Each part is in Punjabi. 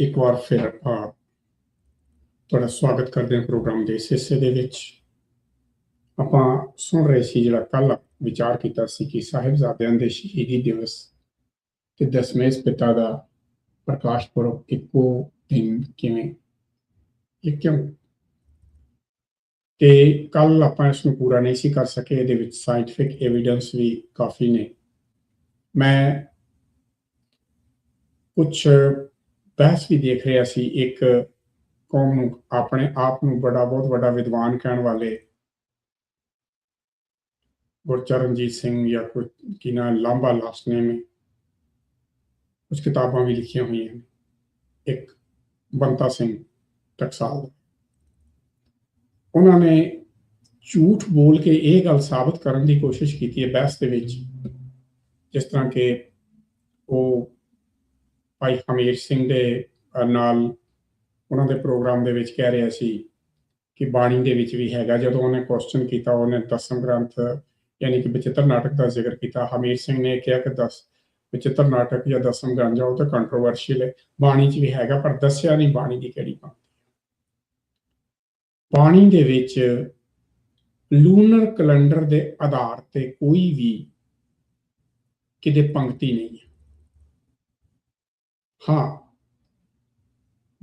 ਇੱਕ ਵਾਰ ਫਿਰ ਆਪਾਂ ਤੁਹਾਡਾ ਸਵਾਗਤ ਕਰਦੇ ਹਾਂ ਪ੍ਰੋਗਰਾਮ ਦੇ ਇਸ ਹਿੱਸੇ ਦੇ ਵਿੱਚ। ਆਪਾਂ ਸੁਣ ਰਹੇ ਸੀ ਜਿਹੜਾ ਕੱਲ ਵਿਚਾਰ ਕੀਤਾ ਸੀ ਕਿ ਸਾਹਿਬਜ਼ਾਦਿਆਂ ਦੇ ਸ਼ਹੀਦੀ ਦਿਵਸ ਤੇ ਦਸਵੇਂ ਪਿਤਾ ਦਾ ਪ੍ਰਕਾਸ਼ ਪੁਰਬ ਇੱਕੋ ਦਿਨ ਕਿਵੇਂ? ਇਹ ਕਿਉਂ? ਤੇ ਕੱਲ ਆਪਾਂ ਇਸ ਨੂੰ ਪੂਰਾ ਨਹੀਂ ਸੀ ਕਰ ਸਕੇ, ਇਹਦੇ ਵਿੱਚ ਸਾਇੰਟਿਫਿਕ ਐਵੀਡੈਂਸ ਵੀ ਕਾਫੀ ਨੇ। ਮੈਂ ਕੁਝ ਬਹਿਸ ਵੀ ਦੇਖ ਰਿਹਾ ਸੀ ਇੱਕ ਕੌਮ ਨੂੰ, ਆਪਣੇ ਆਪ ਨੂੰ ਬੜਾ, ਬਹੁਤ ਵੱਡਾ ਵਿਦਵਾਨ ਕਹਿਣ ਵਾਲੇ ਗੁਰਚਰਨਜੀਤ ਸਿੰਘ ਜਾਂ ਕੋਈ ਕੀ ਨਾ ਲੰਬਾ ਲਾਸਟ ਨੇਮ ਹੈ ਕੁਝ ਕਿਤਾਬਾਂ ਵੀ ਲਿਖੀਆਂ ਹੋਈਆਂ ਨੇ। ਇੱਕ ਬੰਤਾ ਸਿੰਘ ਟਕਸਾਲ ਉਹਨਾਂ ਨੇ ਝੂਠ ਬੋਲ ਕੇ ਇਹ ਗੱਲ ਸਾਬਤ ਕਰਨ ਦੀ ਕੋਸ਼ਿਸ਼ ਕੀਤੀ ਹੈ ਬਹਿਸ ਦੇ ਵਿੱਚ, ਜਿਸ ਤਰ੍ਹਾਂ ਕਿ ਉਹ ਭਾਈ ਹਮੀਰ ਸਿੰਘ ਦੇ ਨਾਲ ਉਹਨਾਂ ਦੇ ਪ੍ਰੋਗਰਾਮ ਦੇ ਵਿੱਚ ਕਹਿ ਰਿਹਾ ਸੀ ਕਿ ਬਾਣੀ ਦੇ ਵਿੱਚ ਵੀ ਹੈਗਾ, ਜਦੋਂ ਉਹਨੇ ਕੁਐਸਚਨ ਕੀਤਾ, ਉਹਨੇ ਦਸਮ ਗ੍ਰੰਥ ਯਾਨੀ ਕਿ ਬਚਿੱਤਰ ਨਾਟਕ ਦਾ ਜ਼ਿਕਰ ਕੀਤਾ। ਹਮੀਰ ਸਿੰਘ ਨੇ ਕਿਹਾ ਕਿ ਦਸ ਬਚਿੱਤਰ ਨਾਟਕ ਜਾਂ ਦਸਮ ਗ੍ਰੰਥ ਉਹ ਤਾਂ ਕੰਟਰੋਵਰਸ਼ੀਅਲ ਹੈ, ਬਾਣੀ 'ਚ ਵੀ ਹੈਗਾ, ਪਰ ਦੱਸਿਆ ਨਹੀਂ ਬਾਣੀ ਦੀ ਕਿਹੜੀ ਪੰਕਤੀ ਬਾਣੀ ਦੇ ਵਿੱਚ ਲੂਨਰ ਕੈਲੰਡਰ ਦੇ ਆਧਾਰ ਤੇ ਕੋਈ ਵੀ ਕਿਤੇ ਪੰਕਤੀ ਨਹੀਂ ਹੈ। ਹਾਂ।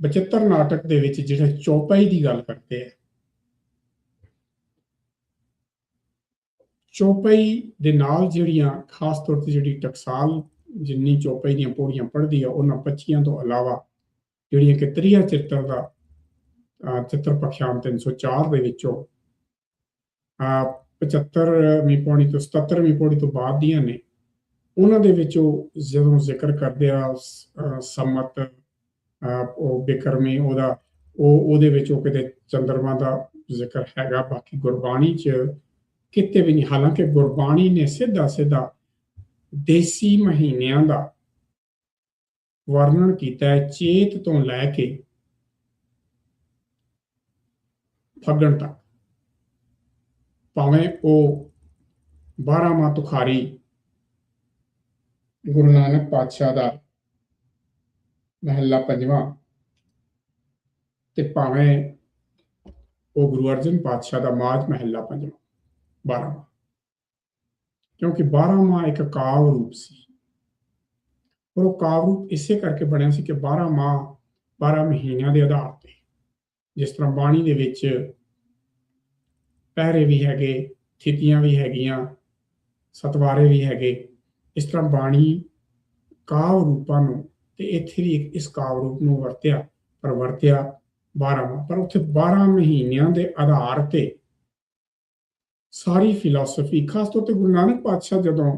ਬਚਿੱਤਰ ਨਾਟਕ ਦੇ ਵਿੱਚ ਜਿਹੜੇ ਚੌਪਾਈ ਦੀ ਗੱਲ ਕਰਦੇ ਆ ਚੌਪਾਈ ਦੇ ਨਾਲ ਜਿਹੜੀਆਂ ਖਾਸ ਤੌਰ ਤੇ ਜਿਹੜੀ ਟਕਸਾਲ ਜਿੰਨੀ ਚੌਪਾਈ ਦੀਆਂ ਪੌੜੀਆਂ ਪੜ੍ਹਦੀ ਆ ਉਹਨਾਂ 25 ਤੋਂ ਇਲਾਵਾ ਜਿਹੜੀਆਂ ਕਿ ਤ੍ਰਿਆ ਚਿੱਤਰ ਦਾ ਅਹ, ਚਿੱਤਰ ਪਖਿਆਨ 304 ਦੇ ਵਿੱਚੋਂ ਆ 75ਵੀਂ ਪੌੜੀ ਤੋਂ 77ਵੀਂ ਪੌੜੀ ਤੋਂ ਬਾਅਦ ਦੀਆਂ ਨੇ ਉਹਨਾਂ ਦੇ ਵਿੱਚੋਂ ਜਦੋਂ ਜ਼ਿਕਰ ਕਰਦੇ ਆ ਸ- ਸੰਮਤ ਅਹ, ਉਹ ਬਿਕਰਮੀ ਉਹਦਾ ਉਹ ਉਹਦੇ ਵਿੱਚ ਉਹ ਕਿਤੇ ਚੰਦਰਮਾ ਦਾ ਜ਼ਿਕਰ ਹੈਗਾ ਬਾਕੀ ਗੁਰਬਾਣੀ 'ਚ ਕਿਤੇ ਵੀ ਨਹੀਂ। ਹਾਲਾਂਕਿ ਗੁਰਬਾਣੀ ਨੇ ਸਿੱਧਾ ਸਿੱਧਾ ਦੇਸੀ ਮਹੀਨਿਆਂ ਦਾ ਵਰਣਨ ਕੀਤਾ ਹੈ ਚੇਤ ਤੋਂ ਲੈ ਕੇ ਫੱਗਣ ਤੱਕ। ਭਾਵੇਂ ਉਹ 12 ਮਾਹ ਤੁਖਾਰੀ ਗੁਰੂ ਨਾਨਕ ਪਾਤਸ਼ਾਹ ਦਾ ਮਹੱਲਾ ਪੰਜਵਾਂ ਤੇ ਭਾਵੇਂ ਉਹ ਗੁਰੂ ਅਰਜਨ ਪਾਤਸ਼ਾਹ ਦਾ ਮਾਝ ਮਹੱਲਾ ਪੰਜਵਾਂ 12 ਮਾਹ ਕਿਉਂਕਿ 12 ਮਾਹ ਇੱਕ ਕਾਵ ਰੂਪ ਸੀ। ਔਰ ਉਹ ਕਾਵ ਰੂਪ ਇਸੇ ਕਰਕੇ ਬਣਿਆ ਸੀ ਕਿ 12 ਮਾਹ 12 ਮਹੀਨਿਆਂ ਦੇ ਆਧਾਰ ਤੇ, ਜਿਸ ਤਰ੍ਹਾਂ ਬਾਣੀ ਦੇ ਵਿੱਚ ਪਹਿਰੇ ਵੀ ਹੈਗੇ, ਥਿਤੀਆਂ ਵੀ ਹੈਗੀਆਂ, ਸਤਵਾਰੇ ਵੀ ਹੈਗੇ ਇਸ ਤਰ੍ਹਾਂ ਬਾਣੀ ਕਾਵ ਰੂਪਾਂ ਨੂੰ ਤੇ ਇੱਥੇ ਵੀ ਇਸ ਕਾਵ ਰੂਪ ਨੂੰ ਵਰਤਿਆ ਪਰ ਵਰਤਿਆ 12 ਪਰ ਉੱਥੇ 12 ਮਹੀਨਿਆਂ ਦੇ ਆਧਾਰ ਤੇ ਸਾਰੀ ਫਿਲਾਸਫੀ ਖਾਸ ਤੌਰ ਤੇ ਗੁਰੂ ਨਾਨਕ ਪਾਤਸ਼ਾਹ ਜਦੋਂ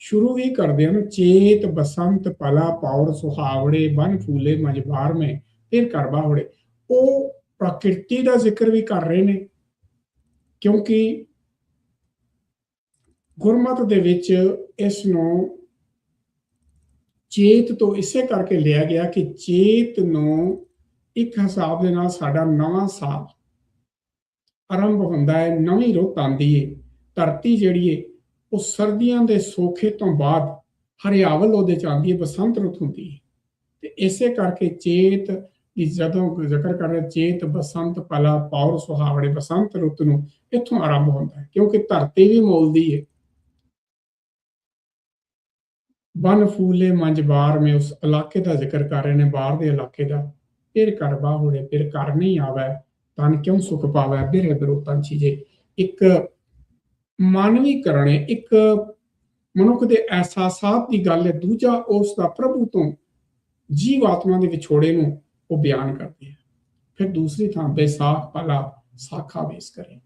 ਸ਼ੁਰੂ ਵੀ ਕਰਦੇ ਹਨ, ਚੇਤ ਬਸੰਤ ਪਲਾ ਪੌੜ ਸੁਹਾਵੜੇ, ਬਨ ਫੂਲੇ ਮਜਬਾਰ ਮੇ, ਫਿਰ ਕਰ ਬਾਵੜੇ ਉਹ ਪ੍ਰਕਿਰਤੀ ਦਾ ਜ਼ਿਕਰ ਵੀ ਕਰ ਰਹੇ ਨੇ, ਕਿਉਂਕਿ ਗੁਰਮਤ ਦੇ ਵਿੱਚ ਇਸ ਨੂੰ ਚੇਤ ਤੋਂ ਇਸੇ ਕਰਕੇ ਲਿਆ ਗਿਆ ਕਿ ਚੇਤ ਨੂੰ ਇੱਕ ਹਿਸਾਬ ਦੇ ਨਾਲ ਸਾਡਾ ਨਵਾਂ ਸਾਲ ਆਰੰਭ ਹੁੰਦਾ ਹੈ, ਨਵੀਂ ਰੁੱਤ ਆਉਂਦੀ ਹੈ ਧਰਤੀ ਜਿਹੜੀ ਹੈ ਉਹ ਸਰਦੀਆਂ ਦੇ ਸੋਖੇ ਤੋਂ ਬਾਅਦ ਹਰਿਆਵਲ ਉਹਦੇ ਚ ਆਉਂਦੀ ਹੈ ਬਸੰਤ ਰੁੱਤ ਹੁੰਦੀ ਹੈ ਤੇ ਇਸੇ ਕਰਕੇ ਚੇਤ ਦੀ ਜਦੋਂ ਜ਼ਿਕਰ ਕਰ ਰਿਹਾ, ਚੇਤ, ਬਸੰਤ, ਪਲਾ, ਪੌਰ ਸੁਹਾਵੜੇ ਬਸੰਤ ਰੁੱਤ ਨੂੰ ਇੱਥੋਂ ਆਰੰਭ ਹੁੰਦਾ ਹੈ, ਕਿਉਂਕਿ ਧਰਤੀ ਵੀ ਮੋਲਦੀ ਹੈ ਬਨ ਫੂਲੇ ਮੰਜ ਮੇ ਉਸ ਇਲਾਕੇ ਦਾ ਜ਼ਿਕਰ ਕਰ ਰਹੇ ਨੇ ਬਾਹਰ ਦੇ ਇਲਾਕੇ ਦਾ। ਫਿਰ ਕਰ ਬਾਹੁੜੇ ਫਿਰ ਕਰ ਨਹੀਂ ਆਵੇ, ਤਨ ਕਿਉਂ ਸੁਖ ਪਾਵੇ? ਬਿਰੇ ਬਿਰੋ ਚੀਜੇ। ਇੱਕ ਮਾਨਵੀਕਰਨ ਹੈ ਇੱਕ ਮਨੁੱਖ ਦੇ ਅਹਿਸਾਸਾਤ ਦੀ ਗੱਲ ਹੈ, ਦੂਜਾ ਉਸ ਦਾ ਪ੍ਰਭੂ ਤੋਂ ਜੀਵ ਆਤਮਾ ਦੇ ਵਿਛੋੜੇ ਨੂੰ ਉਹ ਬਿਆਨ ਕਰਦੇ ਹੈ। ਫਿਰ ਦੂਸਰੀ ਥਾਂ ਬੇਸਾਖ ਪਲਾ ਸਾਖਾ ਵੇਸ ਕਰੇ।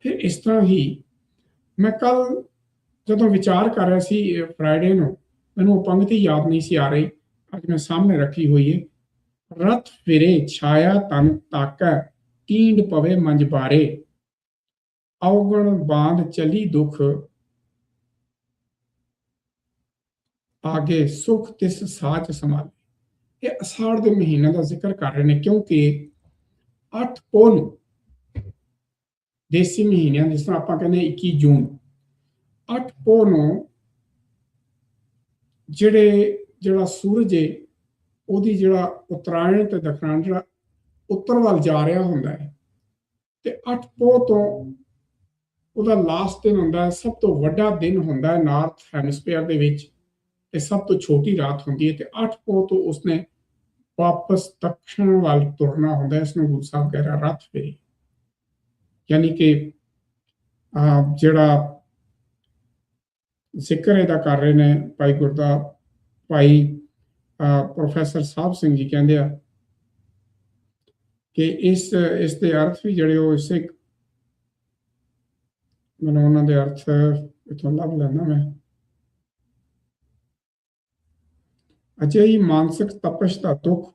ਫਿਰ ਇਸ ਤਰ੍ਹਾਂ ਹੀ ਮੈਂ ਕੱਲ ਜਦੋਂ ਵਿਚਾਰ ਕਰ ਰਿਹਾ ਸੀ ਫਰਾਈਡੇ ਨੂੰ, ਮੈਨੂੰ ਉਹ ਪੰਕਤੀ ਯਾਦ ਨਹੀਂ ਸੀ ਆ ਰਹੀ। ਅੱਜ ਮੈਂ ਸਾਹਮਣੇ ਰੱਖੀ ਹੋਈ ਹੈ। ਰਥ ਫਿਰੇ, ਛਾਇਆ ਤਨ ਤਾਕੈ, ਟੀਂਡ ਪਵੇ ਮੰਜ ਬਾਰੇ। ਔਗਣ ਬਾਂਧ ਚਲੀ ਦੁਖ। ਆਗੇ ਸੁਖ ਤਿਸ ਸਾਚ ਸੰਭਾਲੇ। ਇਹ ਅਸਾੜ ਦੇ ਮਹੀਨੇ ਦਾ ਜ਼ਿਕਰ ਕਰ ਰਹੇ ਨੇ, ਕਿਉਂਕਿ 8 ਪੋਹ ਦੇਸੀ ਮਹੀਨਿਆਂ, ਜਿਸ ਤਰ੍ਹਾਂ ਆਪਾਂ ਕਹਿੰਦੇ 21 ਜੂਨ 8 ਪੋਹ ਨੂੰ ਜਿਹੜੇ, ਜਿਹੜਾ ਸੂਰਜ ਹੈ ਉਹਦੀ ਜਿਹੜਾ ਉਤਰਾਇਣ ਤੇ ਦੱਖਣ ਜਿਹੜਾ ਉੱਤਰ ਵੱਲ ਜਾ ਰਿਹਾ ਹੁੰਦਾ ਹੈ। ਤੇ 8 ਪੋ ਤੋਂ ਉਹਦਾ ਲਾਸਟ ਦਿਨ ਹੁੰਦਾ ਹੈ, ਸਭ ਤੋਂ ਵੱਡਾ ਦਿਨ ਹੁੰਦਾ ਹੈ ਨਾਰਥ ਹੈਮਸਫੀਅਰ ਦੇ ਵਿੱਚ ਤੇ ਸਭ ਤੋਂ ਛੋਟੀ ਰਾਤ ਹੁੰਦੀ ਹੈ ਤੇ 8 ਪੋ ਤੋਂ ਉਸਨੇ ਵਾਪਸ ਦੱਖਣ ਵੱਲ ਤੁਰਨਾ ਹੁੰਦਾ ਹੈ, ਇਸ ਨੂੰ ਗੁਰੂ ਸਾਹਿਬ ਕਹਿ ਰਿਹਾ ਰੱਥ ਫੇਰੀ ਯਾਨੀ ਕਿ, ਅਹ ਜਿਹੜਾ ਜ਼ਿਕਰ ਇਹਦਾ ਕਰ ਰਹੇ ਨੇ ਭਾਈ ਗੁਰਦਾ, ਭਾਈ ਪ੍ਰੋਫੈਸਰ ਸਾਹਿਬ ਸਿੰਘ ਜੀ ਕਹਿੰਦੇ ਆ ਕਿ ਇਸ ਇਸ ਦੇ ਅਰਥ ਵੀ ਜਿਹੜੇ ਉਹ ਇਸੇ ਮੈਨੂੰ ਉਹਨਾਂ ਦੇ ਅਰਥ ਇਥੋਂ ਲੱਭ ਲੈਣਾ ਮੈਂ। ਅਜਿਹੀ ਮਾਨਸਿਕ ਤਪਸ਼ ਦਾ ਦੁੱਖ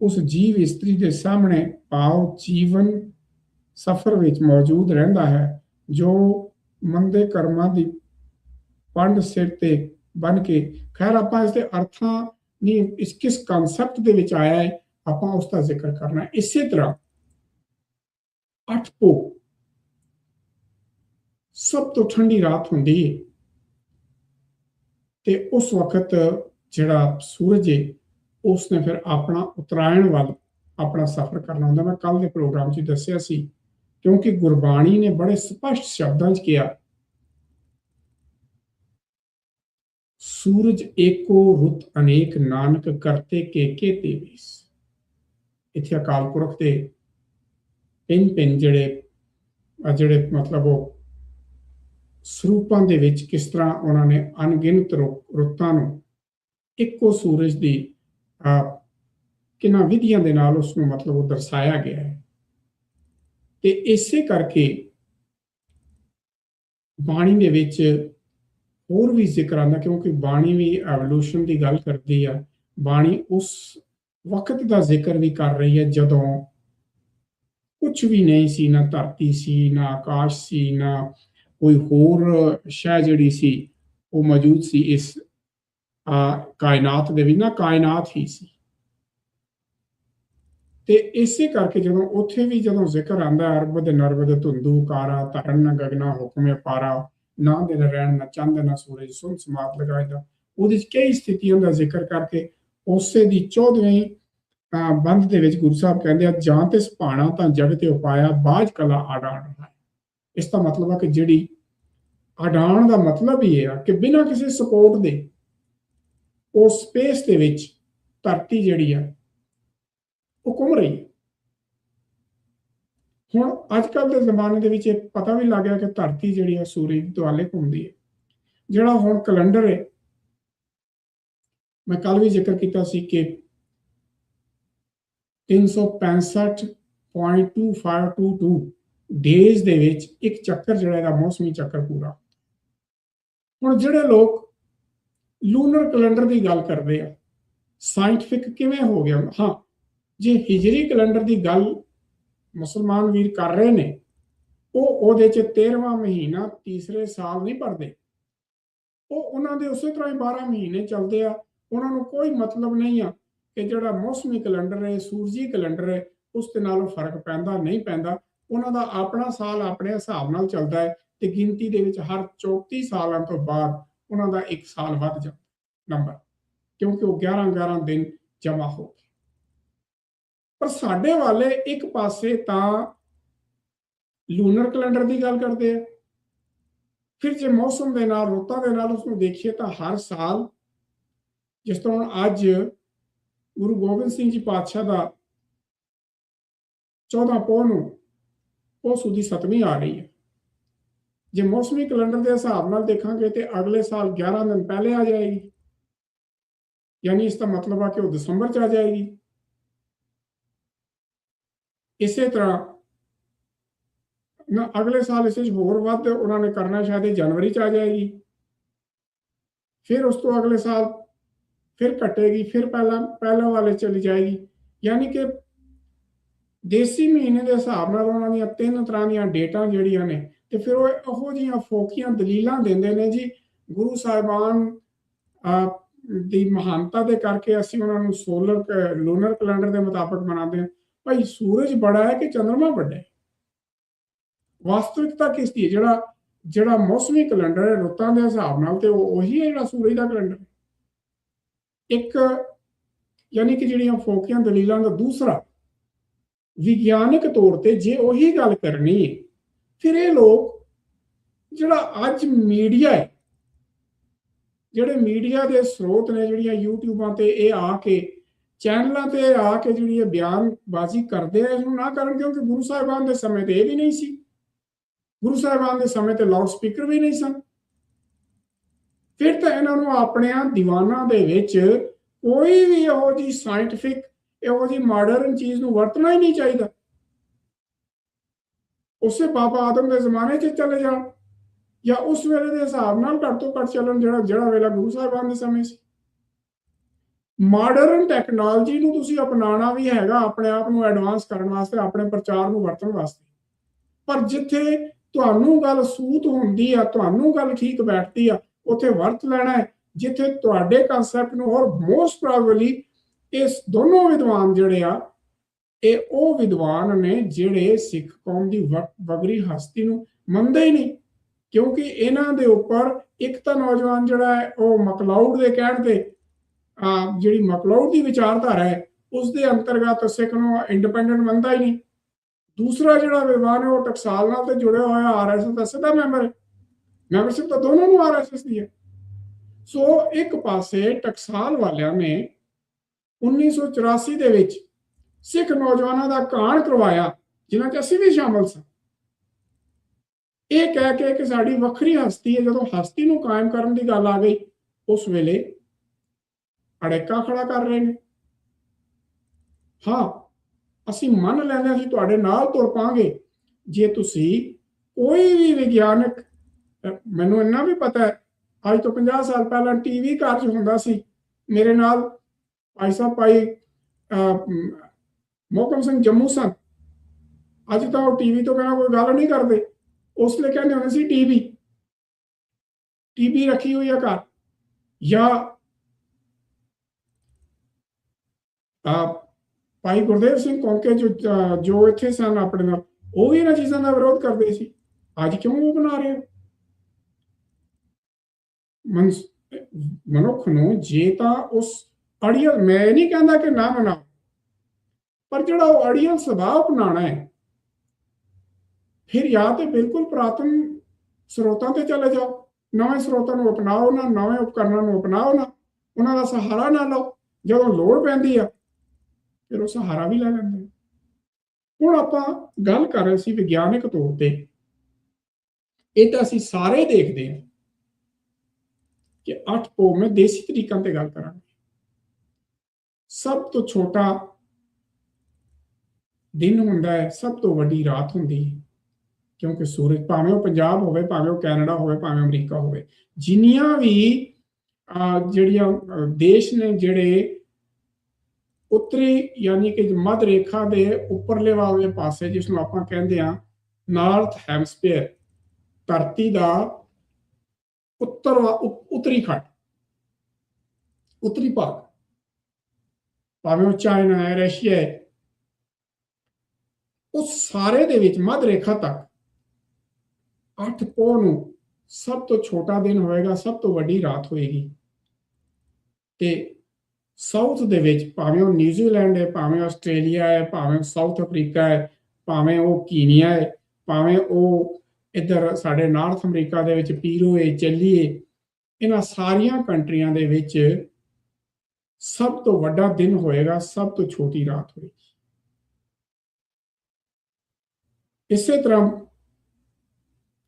ਉਸ ਜੀਵ ਇਸਤਰੀ ਦੇ ਸਾਹਮਣੇ ਭਾਵ ਜੀਵਨ ਸਫਰ ਵਿੱਚ ਮੌਜੂਦ ਰਹਿੰਦਾ ਹੈ, ਜੋ ਮੰਦੇ ਕਰਮਾਂ ਦੀ ਪੰਡ ਸਿਰ ਤੇ ਬਨ ਕੇ, ਖੈਰ ਆਪਾਂ ਇਸ ਦੇ ਅਰਥਾਂ ਨਹੀਂ ਇਸ ਕਿਸ ਕਨਸੈਪਟ ਦੇ ਵਿੱਚ ਆਇਆ ਹੈ, ਆਪਾਂ ਉਸ ਦਾ ਜ਼ਿਕਰ ਕਰਨਾ ਹੈ। ਇਸੇ ਤਰ੍ਹਾਂ ਅੱਠ ਪੋ ਸਭ ਤੋਂ ਠੰਡੀ ਰਾਤ ਹੁੰਦੀ ਹੈ ਤੇ ਉਸ ਵਕਤ ਜਿਹੜਾ ਸੂਰਜ ਹੈ ਉਸ ਨੇ ਫਿਰ ਆਪਣਾ ਉਤਰਾਇਣ ਵੱਲ ਆਪਣਾ ਸਫ਼ਰ ਕਰਨਾ ਹੁੰਦਾ। ਮੈਂ ਕੱਲ ਦੇ ਪ੍ਰੋਗਰਾਮ 'ਚ ਦੱਸਿਆ ਸੀ, ਕਿਉਂਕਿ ਗੁਰਬਾਣੀ ਨੇ ਬੜੇ ਸਪਸ਼ਟ ਸ਼ਬਦਾਂ 'ਚ ਕਿਹਾ ਸੂਰਜ ਏਕੋ ਰੁੱਤ ਅਨੇਕ ਨਾਨਕ ਕਰਤੇ ਕੇ ਕੇ ਇੱਥੇ ਅਕਾਲ ਪੁਰਖ ਦੇ ਪਿੰਨ ਪਿੰਨ ਜਿਹੜੇ ਜਿਹੜੇ ਮਤਲਬ ਉਹ ਸਰੂਪਾਂ ਦੇ ਵਿੱਚ ਕਿਸ ਤਰ੍ਹਾਂ ਉਹਨਾਂ ਨੇ ਅਣਗਿਣਤ ਰੁ- ਰੁੱਤਾਂ ਨੂੰ ਇੱਕੋ ਸੂਰਜ ਦੀ ਆ ਕਿਨਾਂ ਵਿਧੀਆਂ ਦੇ ਨਾਲ ਉਸ ਨੂੰ ਮਤਲਬ ਉਹ ਦਰਸਾਇਆ ਗਿਆ ਹੈ। ਤੇ ਇਸੇ ਕਰਕੇ ਬਾਣੀ ਦੇ ਵਿੱਚ ਹੋਰ ਵੀ ਜ਼ਿਕਰ ਆਉਂਦਾ ਕਿਉਂਕਿ ਬਾਣੀ ਵੀ ਐਵੋਲੂਸ਼ਨ ਦੀ ਗੱਲ ਕਰਦੀ ਆ। ਬਾਣੀ ਉਸ ਵਕਤ ਦਾ ਜ਼ਿਕਰ ਵੀ ਕਰ ਰਹੀ ਹੈ ਜਦੋਂ ਕੁਝ ਵੀ ਨਹੀਂ ਸੀ, ਨਾ ਧਰਤੀ ਸੀ, ਨਾ ਆਕਾਸ਼ ਸੀ, ਨਾ ਕੋਈ ਹੋਰ ਸ਼ੈ ਜਿਹੜੀ ਸੀ, ਉਹ ਮੌਜੂਦ ਸੀ ਇਸ, ਆ ਕਾਇਨਾਤ ਦੇ ਵਿੱਚ, ਨਾ ਕਾਇਨਾਤ ਹੀ ਸੀ। ਤੇ ਇਸੇ ਕਰਕੇ ਜਦੋਂ ਉੱਥੇ ਵੀ ਜਦੋਂ ਜ਼ਿਕਰ ਆਂਦਾ ਅਰਬਦ ਨਰਬਦ ਧੁੰਦੂ ਕਾਰਾ ਤਰਨ ਗਗਨਾ ਹੁਕਮੇ ਪਾਰਾ ਨਾ ਦਿਨ ਰਹਿਣ, ਨਾ ਚੰਦ ਨਾ ਸੂਰਜ, ਸੁਨ ਸਮਾਤ ਲਗਾਇਦਾ ਉਹਦੇ ਚ ਕਈ ਸਥਿਤੀਆਂ ਦਾ ਜ਼ਿਕਰ ਕਰਕੇ, ਉਸੇ ਦੀ 14ਵੀਂ ਬੰਦ ਦੇ ਵਿੱਚ ਗੁਰੂ ਸਾਹਿਬ ਕਹਿੰਦੇ ਆ, ਜਾਂ ਤੇ ਸੁਭਾਣਾ ਤਾਂ ਜਗ ਤੇ ਉਪਾਇਆ, ਬਾਜ ਕਲਾ ਆਡਾਣ ਹੈ। ਇਸ ਦਾ ਮਤਲਬ ਆ ਕਿ ਜਿਹੜੀ ਆਡਾਣ ਦਾ ਮਤਲਬ ਹੀ ਇਹ ਆ ਕਿ ਬਿਨਾਂ ਕਿਸੇ ਸਪੋਰਟ ਦੇ ਉਹ ਸਪੇਸ ਦੇ ਵਿੱਚ ਧਰਤੀ ਜਿਹੜੀ ਆ, ਉਹ ਘੁੰਮ ਰਹੀ ਹੈ ਹੁਣ ਅੱਜ ਕੱਲ ਦੇ ਜ਼ਮਾਨੇ ਦੇ ਵਿੱਚ ਇਹ ਪਤਾ ਵੀ ਲੱਗ ਗਿਆ ਕਿ ਧਰਤੀ ਜਿਹੜੀ ਹੈ ਸੂਰਜ ਦੇ ਦੁਆਲੇ ਘੁੰਮਦੀ ਹੈ। ਜਿਹੜਾ ਹੁਣ ਕੈਲੰਡਰ ਹੈ, ਮੈਂ ਕੱਲ ਵੀ ਜ਼ਿਕਰ ਕੀਤਾ ਸੀ ਕਿ 365.2522 ਡੇਜ਼ ਦੇ ਵਿੱਚ ਇੱਕ ਚੱਕਰ ਜਿਹੜਾ ਇਹਦਾ ਮੌਸਮੀ ਚੱਕਰ ਪੂਰਾ। ਹੁਣ ਜਿਹੜੇ ਲੋਕ ਲੂਨਰ ਕੈਲੰਡਰ ਦੀ ਗੱਲ ਕਰਦੇ ਆ ਸਾਇੰਟਿਫਿਕ ਕਿਵੇਂ ਹੋ ਗਿਆ? ਹਾਂ, ਜੇ ਹਿਜਰੀ ਕੈਲੰਡਰ ਦੀ ਗੱਲ ਮੁਸਲਮਾਨ ਵੀਰ ਕਰ ਰਹੇ ਨੇ, ਉਹ ਉਹਦੇ ਚ 13ਵਾਂ ਮਹੀਨਾ ਤੀਸਰੇ ਸਾਲ ਨਹੀਂ ਭਰਦੇ। ਉਹ ਉਹਨਾਂ ਦੇ ਉਸੇ ਤਰ੍ਹਾਂ ਹੀ 12 ਮਹੀਨੇ ਚੱਲਦੇ ਆ। ਉਹਨਾਂ ਨੂੰ ਕੋਈ ਮਤਲਬ ਨਹੀਂ ਆ ਕਿ ਜਿਹੜਾ ਮੌਸਮੀ ਕੈਲੰਡਰ ਹੈ, ਸੂਰਜੀ ਕੈਲੰਡਰ ਹੈ, ਉਸ ਦੇ ਨਾਲ ਫ਼ਰਕ ਪੈਂਦਾ, ਨਹੀਂ ਪੈਂਦਾ। ਉਹਨਾਂ ਦਾ ਆਪਣਾ ਸਾਲ ਆਪਣੇ ਹਿਸਾਬ ਨਾਲ ਚੱਲਦਾ ਹੈ ਤੇ ਗਿਣਤੀ ਦੇ ਵਿੱਚ ਹਰ 34 ਸਾਲਾਂ ਤੋਂ ਬਾਅਦ ਉਹਨਾਂ ਦਾ ਇੱਕ ਸਾਲ ਵੱਧ ਜਾਂਦਾ। ਨੰਬਰ, ਕਿਉਂਕਿ ਉਹ 11 11 ਦਿਨ ਜਮਾ ਹੋ ਗਏ। ਪਰ ਸਾਡੇ ਵਾਲੇ ਇੱਕ ਪਾਸੇ ਤਾਂ ਲੂਨਰ ਕੈਲੰਡਰ ਦੀ ਗੱਲ ਕਰਦੇ ਆ। ਫਿਰ ਜੇ ਮੌਸਮ ਦੇ ਨਾਲ, ਰੁੱਤਾਂ ਦੇ ਨਾਲ ਉਸ ਨੂੰ ਦੇਖੀਏ ਤਾਂ ਹਰ ਸਾਲ, ਜਿਸ ਤਰ੍ਹਾਂ ਹੁਣ ਅੱਜ ਗੁਰੂ ਗੋਬਿੰਦ ਸਿੰਘ ਜੀ ਪਾਤਸ਼ਾਹ ਦਾ 14 ਪੋਹ ਨੂੰ ਉਹ ਸੁਦੀ ਸਤਵੀਂ ਆ ਰਹੀ ਹੈ। ਜੇ ਮੌਸਮੀ ਕੈਲੰਡਰ ਦੇ ਹਿਸਾਬ ਨਾਲ ਦੇਖਾਂਗੇ ਤੇ ਅਗਲੇ ਸਾਲ 11 ਦਿਨ ਪਹਿਲੇ ਆ ਜਾਏਗੀ। ਯਾਨੀ ਇਸ ਦਾ ਮਤਲਬ ਆ ਕਿ ਉਹ ਦਸੰਬਰ ਚ ਆ ਜਾਏਗੀ। ਇਸੇ ਤਰ੍ਹਾਂ ਨਾ ਅਗਲੇ ਸਾਲ ਇਸ ਵਿੱਚ ਹੋਰ ਵੱਧ ਉਹਨਾਂ ਨੇ ਕਰਨਾ, ਸ਼ਾਇਦ ਇਹ ਜਨਵਰੀ ਚ ਆ ਜਾਏਗੀ। ਫਿਰ ਉਸ ਤੋਂ ਅਗਲੇ ਸਾਲ ਫਿਰ ਘਟੇਗੀ ਫਿਰ ਪਹਿਲਾਂ ਪਹਿਲਾਂ ਵਾਲੇ ਚਲੀ ਜਾਏਗੀ। ਯਾਨੀ ਕਿ ਦੇਸੀ ਮਹੀਨੇ ਦੇ ਹਿਸਾਬ ਨਾਲ ਉਹਨਾਂ ਦੀਆਂ ਤਿੰਨ ਤਰ੍ਹਾਂ ਦੀਆਂ ਡੇਟਾਂ ਜਿਹੜੀਆਂ ਨੇ, ਤੇ ਫਿਰ ਉਹ ਇਹੋ ਜਿਹੀਆਂ ਫੋਕੀਆਂ ਦਲੀਲਾਂ ਦਿੰਦੇ ਨੇ ਜੀ, ਗੁਰੂ ਸਾਹਿਬਾਨ ਦੀ ਮਹਾਨਤਾ ਦੇ ਕਰਕੇ ਅਸੀਂ ਉਹਨਾਂ ਨੂੰ ਸੋਲਰ ਲੂਨਰ ਕੈਲੰਡਰ ਦੇ ਮੁਤਾਬਕ ਮਨਾਉਂਦੇ ਹਾਂ। ਭਾਈ ਸੂਰਜ ਬੜਾ ਹੈ ਕਿ ਚੰ드ਰਮਾ ਵੱਡਾ ਹੈ? ਵਾਸਤਵਿਕਤਾ ਕਿਸ ਦੀ ਹੈ? ਜਿਹੜਾ ਜਿਹੜਾ ਮੌਸਮੀ ਕੈਲੰਡਰ ਹੈ, ਰੁੱਤਾਂ ਦੇ ਹਿਸਾਬ ਨਾਲ ਤੇ ਉਹ ਉਹੀ ਹੈ ਜਿਹੜਾ ਸੂਰਜ ਦਾ ਕੈਲੰਡਰ? ਇੱਕ ਯਾਨੀ ਕਿ ਜਿਹੜੀਆਂ ਫੋਕੀਆਂ ਦਲੀਲਾਂ ਦਾ ਦੂਸਰਾ ਵਿਗਿਆਨਕ ਤੌਰ ਤੇ ਜੇ ਉਹੀ ਗੱਲ ਕਰਨੀ ਹੈ, ਫਿਰ ਇਹ ਲੋਕ ਜਿਹੜਾ ਅੱਜ ਮੀਡੀਆ ਹੈ, ਜਿਹੜੇ ਮੀਡੀਆ ਦੇ ਸਰੋਤ ਨੇ, ਜਿਹੜੀਆਂ ਯੂਟਿਊਬਾਂ ਤੇ ਇਹ ਆ ਕੇ ਚੈਨਲਾਂ ਤੇ ਆ ਕੇ ਜਿਹੜੀ ਇਹ ਬਿਆਨਬਾਜ਼ੀ ਕਰਦੇ ਆ, ਇਹਨੂੰ ਨਾ ਕਰਨ ਕਿਉਂਕਿ ਗੁਰੂ ਸਾਹਿਬਾਨ ਦੇ ਸਮੇਂ ਤੇ ਇਹ ਵੀ ਨਹੀਂ ਸੀ। ਗੁਰੂ ਸਾਹਿਬਾਨ ਦੇ ਸਮੇਂ ਤੇ ਲਾਊਡ ਸਪੀਕਰ ਵੀ ਨਹੀਂ ਸਨ। ਫਿਰ ਤਾਂ ਇਹਨਾਂ ਨੂੰ ਆਪਣਿਆਂ ਦੀਵਾਨਾਂ ਦੇ ਵਿੱਚ ਕੋਈ ਵੀ ਇਹੋ ਜੀ ਸਾਇੰਟਿਫਿਕ ਇਹੋ ਜੀ ਮਾਡਰਨ ਚੀਜ਼ ਨੂੰ ਵਰਤਣਾ ਹੀ ਨਹੀਂ ਚਾਹੀਦਾ। ਉਸੇ ਬਾਬਾ ਆਦਮ ਦੇ ਜ਼ਮਾਨੇ 'ਚ ਚਲੇ ਜਾਣ ਜਾਂ ਉਸ ਵੇਲੇ ਦੇ ਹਿਸਾਬ ਨਾਲ ਘੱਟ ਤੋਂ ਘੱਟ ਚੱਲਣ ਜਿਹੜਾ ਜਿਹੜਾ ਵੇਲਾ ਗੁਰੂ ਸਾਹਿਬਾਨ ਦੇ ਸਮੇਂ ਸੀ। ਮਾਡਰਨ ਟੈਕਨੋਲੋਜੀ ਨੂੰ ਤੁਸੀਂ ਅਪਣਾਉਣਾ ਵੀ ਹੈਗਾ, ਆਪਣੇ ਆਪ ਨੂੰ ਐਡਵਾਂਸ ਕਰਨ ਵਾਸਤੇ, ਆਪਣੇ ਪ੍ਰਚਾਰ ਨੂੰ ਵਰਤਣ ਵਾਸਤੇ। ਪਰ ਜਿੱਥੇ ਤੁਹਾਨੂੰ ਗੱਲ ਸੂਤ ਹੁੰਦੀ ਆ, ਤੁਹਾਨੂੰ ਗੱਲ ਠੀਕ ਬੈਠਦੀ ਆ, ਉੱਥੇ ਵਰਤ ਲੈਣਾ ਹੈ, ਜਿੱਥੇ ਤੁਹਾਡੇ ਕਨਸੈਪਟ ਨੂੰ ਹੋਰ ਮੋਸਟ ਪ੍ਰੋਬਬਲੀ ਇਸ ਦੋਨੋਂ ਵਿਦਵਾਨ ਜਿਹੜੇ ਆ, ਇਹ ਉਹ ਵਿਦਵਾਨ ਨੇ ਜਿਹੜੇ ਸਿੱਖ ਕੌਮ ਦੀ ਵਗਰੀ ਹਸਤੀ ਨੂੰ ਮੰਨਦੇ ਹੀ ਨਹੀਂ। ਕਿਉਂਕਿ ਇਹਨਾਂ ਦੇ ਉੱਪਰ ਇੱਕ ਤਾਂ ਨੌਜਵਾਨ ਜਿਹੜਾ ਹੈ, ਉਹ ਮਕਲਾਉਡ ਦੇ ਕਹਿਣ ਤੇ ਜਿਹੜੀ ਮਕਲਾਉਡ ਦੀ ਵਿਚਾਰਧਾਰਾ ਹੈ ਉਸ ਦੇ ਅੰਤਰਗਤ ਸਿੱਖ ਨੂੰ ਇੰਡੀਪੈਂਡੈਂਟ ਮੰਨਦਾ ਹੀ ਨਹੀਂ। ਦੂਸਰਾ ਜਿਹੜਾ ਵਿਵਾਨ ਹੈ, ਉਹ ਟਕਸਾਲ ਨਾਲ ਤੇ ਜੁੜਿਆ ਹੋਇਆ ਆਰਐਸਐਸ ਦਾ ਸਿੱਧਾ ਮੈਂਬਰ ਹੈ। ਮੈਂਬਰਸ਼ਿਪ ਤਾਂ ਦੋਨੋਂ ਨੂੰ ਆਰਐਸਐਸ ਦੀ ਹੈ। ਸੋ ਇੱਕ ਪਾਸੇ ਟਕਸਾਲ ਵਾਲਿਆਂ ਨੇ 1984 ਦੇ ਵਿੱਚ ਸਿੱਖ ਨੌਜਵਾਨਾਂ ਦਾ ਕਾਣ ਕਰਵਾਇਆ, ਜਿਨ੍ਹਾਂ 'ਚ ਅਸੀਂ ਵੀ ਸ਼ਾਮਲ ਸਾਂ। ਇਹ ਕਹਿ ਕੇ ਕਿ ਸਾਡੀ ਵੱਖਰੀ ਹਸਤੀ ਹੈ, ਜਦੋਂ ਹਸਤੀ ਨੂੰ ਕਾਇਮ ਕਰਨ ਦੀ ਗੱਲ ਆ ਗਈ, ਉਸ ਵੇਲੇ ਅੜੇਕਾ ਖੜਾ ਕਰ ਰਹੇ ਨੇ। ਹਾਂ ਅਸੀਂ ਮੰਨ ਲੈਂਦੇ ਅਸੀਂ ਤੁਹਾਡੇ ਨਾਲ ਤੁਰ ਪਾਂਗੇ ਜੇ ਤੁਸੀਂ ਕੋਈ ਵੀ ਵਿਗਿਆਨਕ ਅ, ਮੈਨੂੰ ਇੰਨਾ ਵੀ ਪਤਾ ਹੈ ਅੱਜ ਤੋਂ 50 ਸਾਲ ਪਹਿਲਾਂ ਟੀਵੀ ਘਰ ਹੁੰਦਾ ਸੀ। ਮੇਰੇ ਨਾਲ ਭਾਈ ਸਾਹਿਬ ਭਾਈ ਅ, ਮ, ਸਿੰਘ ਜੰਮੂ ਸਨ। ਅੱਜ ਤਾਂ ਉਹ ਟੀਵੀ ਤੋਂ ਬਿਨਾਂ ਕੋਈ ਗੱਲ ਨਹੀਂ ਕਰਦੇ। ਉਸ ਲਈ ਕਹਿੰਦੇ ਹੁੰਦੇ ਸੀ ਟੀਵੀ ਟੀਵੀ ਰੱਖੀ ਹੋਈ ਆ ਘਰ। ਜਾਂ ਆ ਭਾਈ ਗੁਰਦੇਵ ਸਿੰਘ ਕੌਂਕੇ ਜੋ ਜੋ ਇੱਥੇ ਸਨ ਆਪਣੇ ਨਾਲ, ਉਹ ਵੀ ਇਹਨਾਂ ਚੀਜ਼ਾਂ ਦਾ ਵਿਰੋਧ ਕਰਦੇ ਸੀ। ਅੱਜ ਕਿਉਂ ਉਹ ਬਣਾ ਰਹੇ ਹੋ? ਮਨੁੱਖ ਨੂੰ ਜੇ ਤਾਂ ਉਸ ਅੜੀਅਲ, ਮੈਂ ਇਹ ਨਹੀਂ ਕਹਿੰਦਾ ਕਿ ਨਾ ਮਨਾਓ, ਪਰ ਜਿਹੜਾ ਉਹ ਅੜੀਅਲ ਸੁਭਾਅ ਅਪਣਾਉਣਾ ਹੈ, ਫਿਰ ਜਾਂ ਤੇ ਬਿਲਕੁਲ ਪ੍ਰਾਤਨ ਸਰੋਤਾਂ ਤੇ ਚਲੇ ਜਾਓ। ਨਵੇਂ ਸਰੋਤਾਂ ਨੂੰ ਅਪਣਾਓ ਨਾ, ਨਵੇਂ ਉਪਕਰਨਾਂ ਨੂੰ ਅਪਣਾਓ ਨਾ, ਉਹਨਾਂ ਦਾ ਸਹਾਰਾ ਨਾ ਲਓ। ਜਦੋਂ ਲੋੜ ਪੈਂਦੀ ਆ ਫਿਰ ਉਹ ਸਹਾਰਾ ਵੀ ਲੈ ਲੈਂਦੇ। ਹੁਣ ਆਪਾਂ ਗੱਲ ਕਰ ਰਹੇ ਸੀ ਵਿਗਿਆਨਕ ਤੌਰ ਤੇ। ਇਹ ਤਾਂ ਅਸੀਂ ਸਾਰੇ ਦੇਖਦੇ ਹਾਂ ਕਿ ਅੱਠ ਪੋ ਮੈਂ ਦੇਸੀ ਤਰੀਕਾਂ ਤੇ ਗੱਲ ਕਰਾਂਗੇ। ਸਭ ਤੋਂ ਛੋਟਾ ਦਿਨ ਹੁੰਦਾ ਹੈ ਸਭ ਤੋਂ ਵੱਡੀ ਰਾਤ ਹੁੰਦੀ ਹੈ। ਕਿਉਂਕਿ ਸੂਰਜ ਭਾਵੇਂ ਉਹ ਪੰਜਾਬ ਹੋਵੇ ਭਾਵੇਂ ਉਹ ਕੈਨੇਡਾ ਹੋਵੇ ਭਾਵੇਂ ਅਮਰੀਕਾ ਹੋਵੇ ਜਿੰਨੀਆਂ ਵੀ ਅਹ, ਜਿਹੜੀਆਂ ਦੇਸ਼ ਨੇ ਜਿਹੜੇ ਉੱਤਰੀ ਯਾਨੀ ਕਿ ਮੱਧ ਰੇਖਾ ਦੇ ਉੱਪਰਲੇ ਵਾਲੇ ਪਾਸੇ ਜਿਸ ਨੂੰ ਆਪਾਂ ਕਹਿੰਦੇ ਆ ਨਾਰਥ ਹੈਮਸਫੇਅਰ ਧਰਤੀ ਦਾ ਉੱਤਰ ਉੱਤਰੀ ਖੱਡ ਉੱਤਰੀ ਭਾਗ, ਭਾਵੇਂ ਉਹ ਚਾਈਨਾ ਹੈ, ਰਸ਼ੀਆ ਹੈ ਉਸ ਸਾਰੇ ਦੇ ਵਿੱਚ ਮੱਧ ਰੇਖਾ ਤੱਕ ਅੱਠ ਪੋਹ ਨੂੰ ਸਭ ਤੋਂ ਛੋਟਾ ਦਿਨ ਹੋਏਗਾ, ਸਭ ਤੋਂ ਵੱਡੀ ਰਾਤ ਹੋਏਗੀ। ਤੇ ਸਾਊਥ ਦੇ ਵਿੱਚ ਭਾਵੇਂ ਉਹ ਨਿਊਜ਼ੀਲੈਂਡ ਹੈ, ਭਾਵੇਂ ਆਸਟ੍ਰੇਲੀਆ ਹੈ, ਭਾਵੇਂ ਸਾਊਥ ਅਫਰੀਕਾ ਹੈ, ਭਾਵੇਂ ਉਹ ਕੀਨੀਆ ਹੈ, ਭਾਵੇਂ ਉਹ ਇੱਧਰ ਸਾਡੇ ਨਾਰਥ ਅਮਰੀਕਾ ਦੇ ਵਿੱਚ ਪੀਰੋ ਹੈ, ਚਿਲੀ ਹੈ, ਇਹਨਾਂ ਸਾਰੀਆਂ ਕੰਟਰੀਆਂ ਦੇ ਵਿੱਚ ਸਭ ਤੋਂ ਵੱਡਾ ਦਿਨ ਹੋਏਗਾ, ਸਭ ਤੋਂ ਛੋਟੀ ਰਾਤ ਹੋਏਗੀ। ਇਸੇ ਤਰ੍ਹਾਂ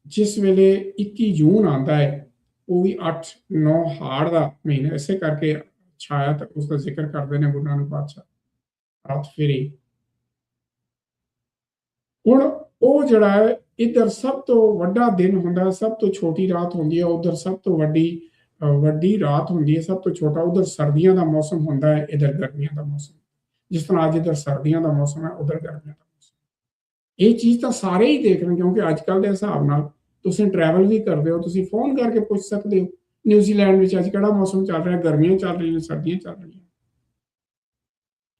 ਜਿਸ ਵੇਲੇ 21 ਜੂਨ ਆਉਂਦਾ ਹੈ, ਉਹ ਵੀ 8 9 ਹਾੜ ਦਾ ਮਹੀਨਾ, ਇਸੇ ਕਰਕੇ ਛਾਇਆ ਤਾਂ ਉਸ ਦਾ ਜ਼ਿਕਰ ਕਰਦੇ ਨੇ ਗੁਰੂ ਨਾਨਕ ਪਾਤਸ਼ਾਹ। ਰਾਤ ਫੇਰੀ। ਹੁਣ ਉਹ ਜਿਹੜਾ ਹੈ, ਇਧਰ ਸਭ ਤੋਂ ਵੱਡਾ ਦਿਨ ਹੁੰਦਾ ਹੈ, ਸਭ ਤੋਂ ਛੋਟੀ ਰਾਤ ਹੁੰਦੀ ਹੈ, ਉਧਰ ਸਭ ਤੋਂ ਵੱਡੀ ਵੱਡੀ ਰਾਤ ਹੁੰਦੀ ਹੈ, ਸਭ ਤੋਂ ਛੋਟਾ, ਉਧਰ ਸਰਦੀਆਂ ਦਾ ਮੌਸਮ ਹੁੰਦਾ ਹੈ, ਇਧਰ ਗਰਮੀਆਂ ਦਾ ਮੌਸਮ। ਜਿਸ ਤਰ੍ਹਾਂ ਅੱਜ ਇਧਰ ਸਰਦੀਆਂ ਦਾ ਮੌਸਮ ਹੈ, ਉਧਰ ਗਰਮੀਆਂ ਦਾ ਮੌਸਮ। ਇਹ ਚੀਜ਼ ਤਾਂ ਸਾਰੇ ਹੀ ਦੇਖ ਰਹੇ ਕਿਉਂਕਿ ਅੱਜ ਕੱਲ ਦੇ ਹਿਸਾਬ ਨਾਲ ਤੁਸੀਂ ਟਰੈਵਲ ਵੀ ਕਰਦੇ ਹੋ, ਤੁਸੀਂ ਫੋਨ ਕਰਕੇ ਪੁੱਛ ਸਕਦੇ ਹੋ। ਨਿਊਜ਼ੀਲੈਂਡ ਵਿੱਚ ਅੱਜ ਕਿਹੜਾ ਮੌਸਮ ਚੱਲ ਰਿਹਾ? ਗਰਮੀਆਂ ਚੱਲ ਰਹੀਆਂ, ਸਰਦੀਆਂ ਚੱਲ ਰਹੀਆਂ।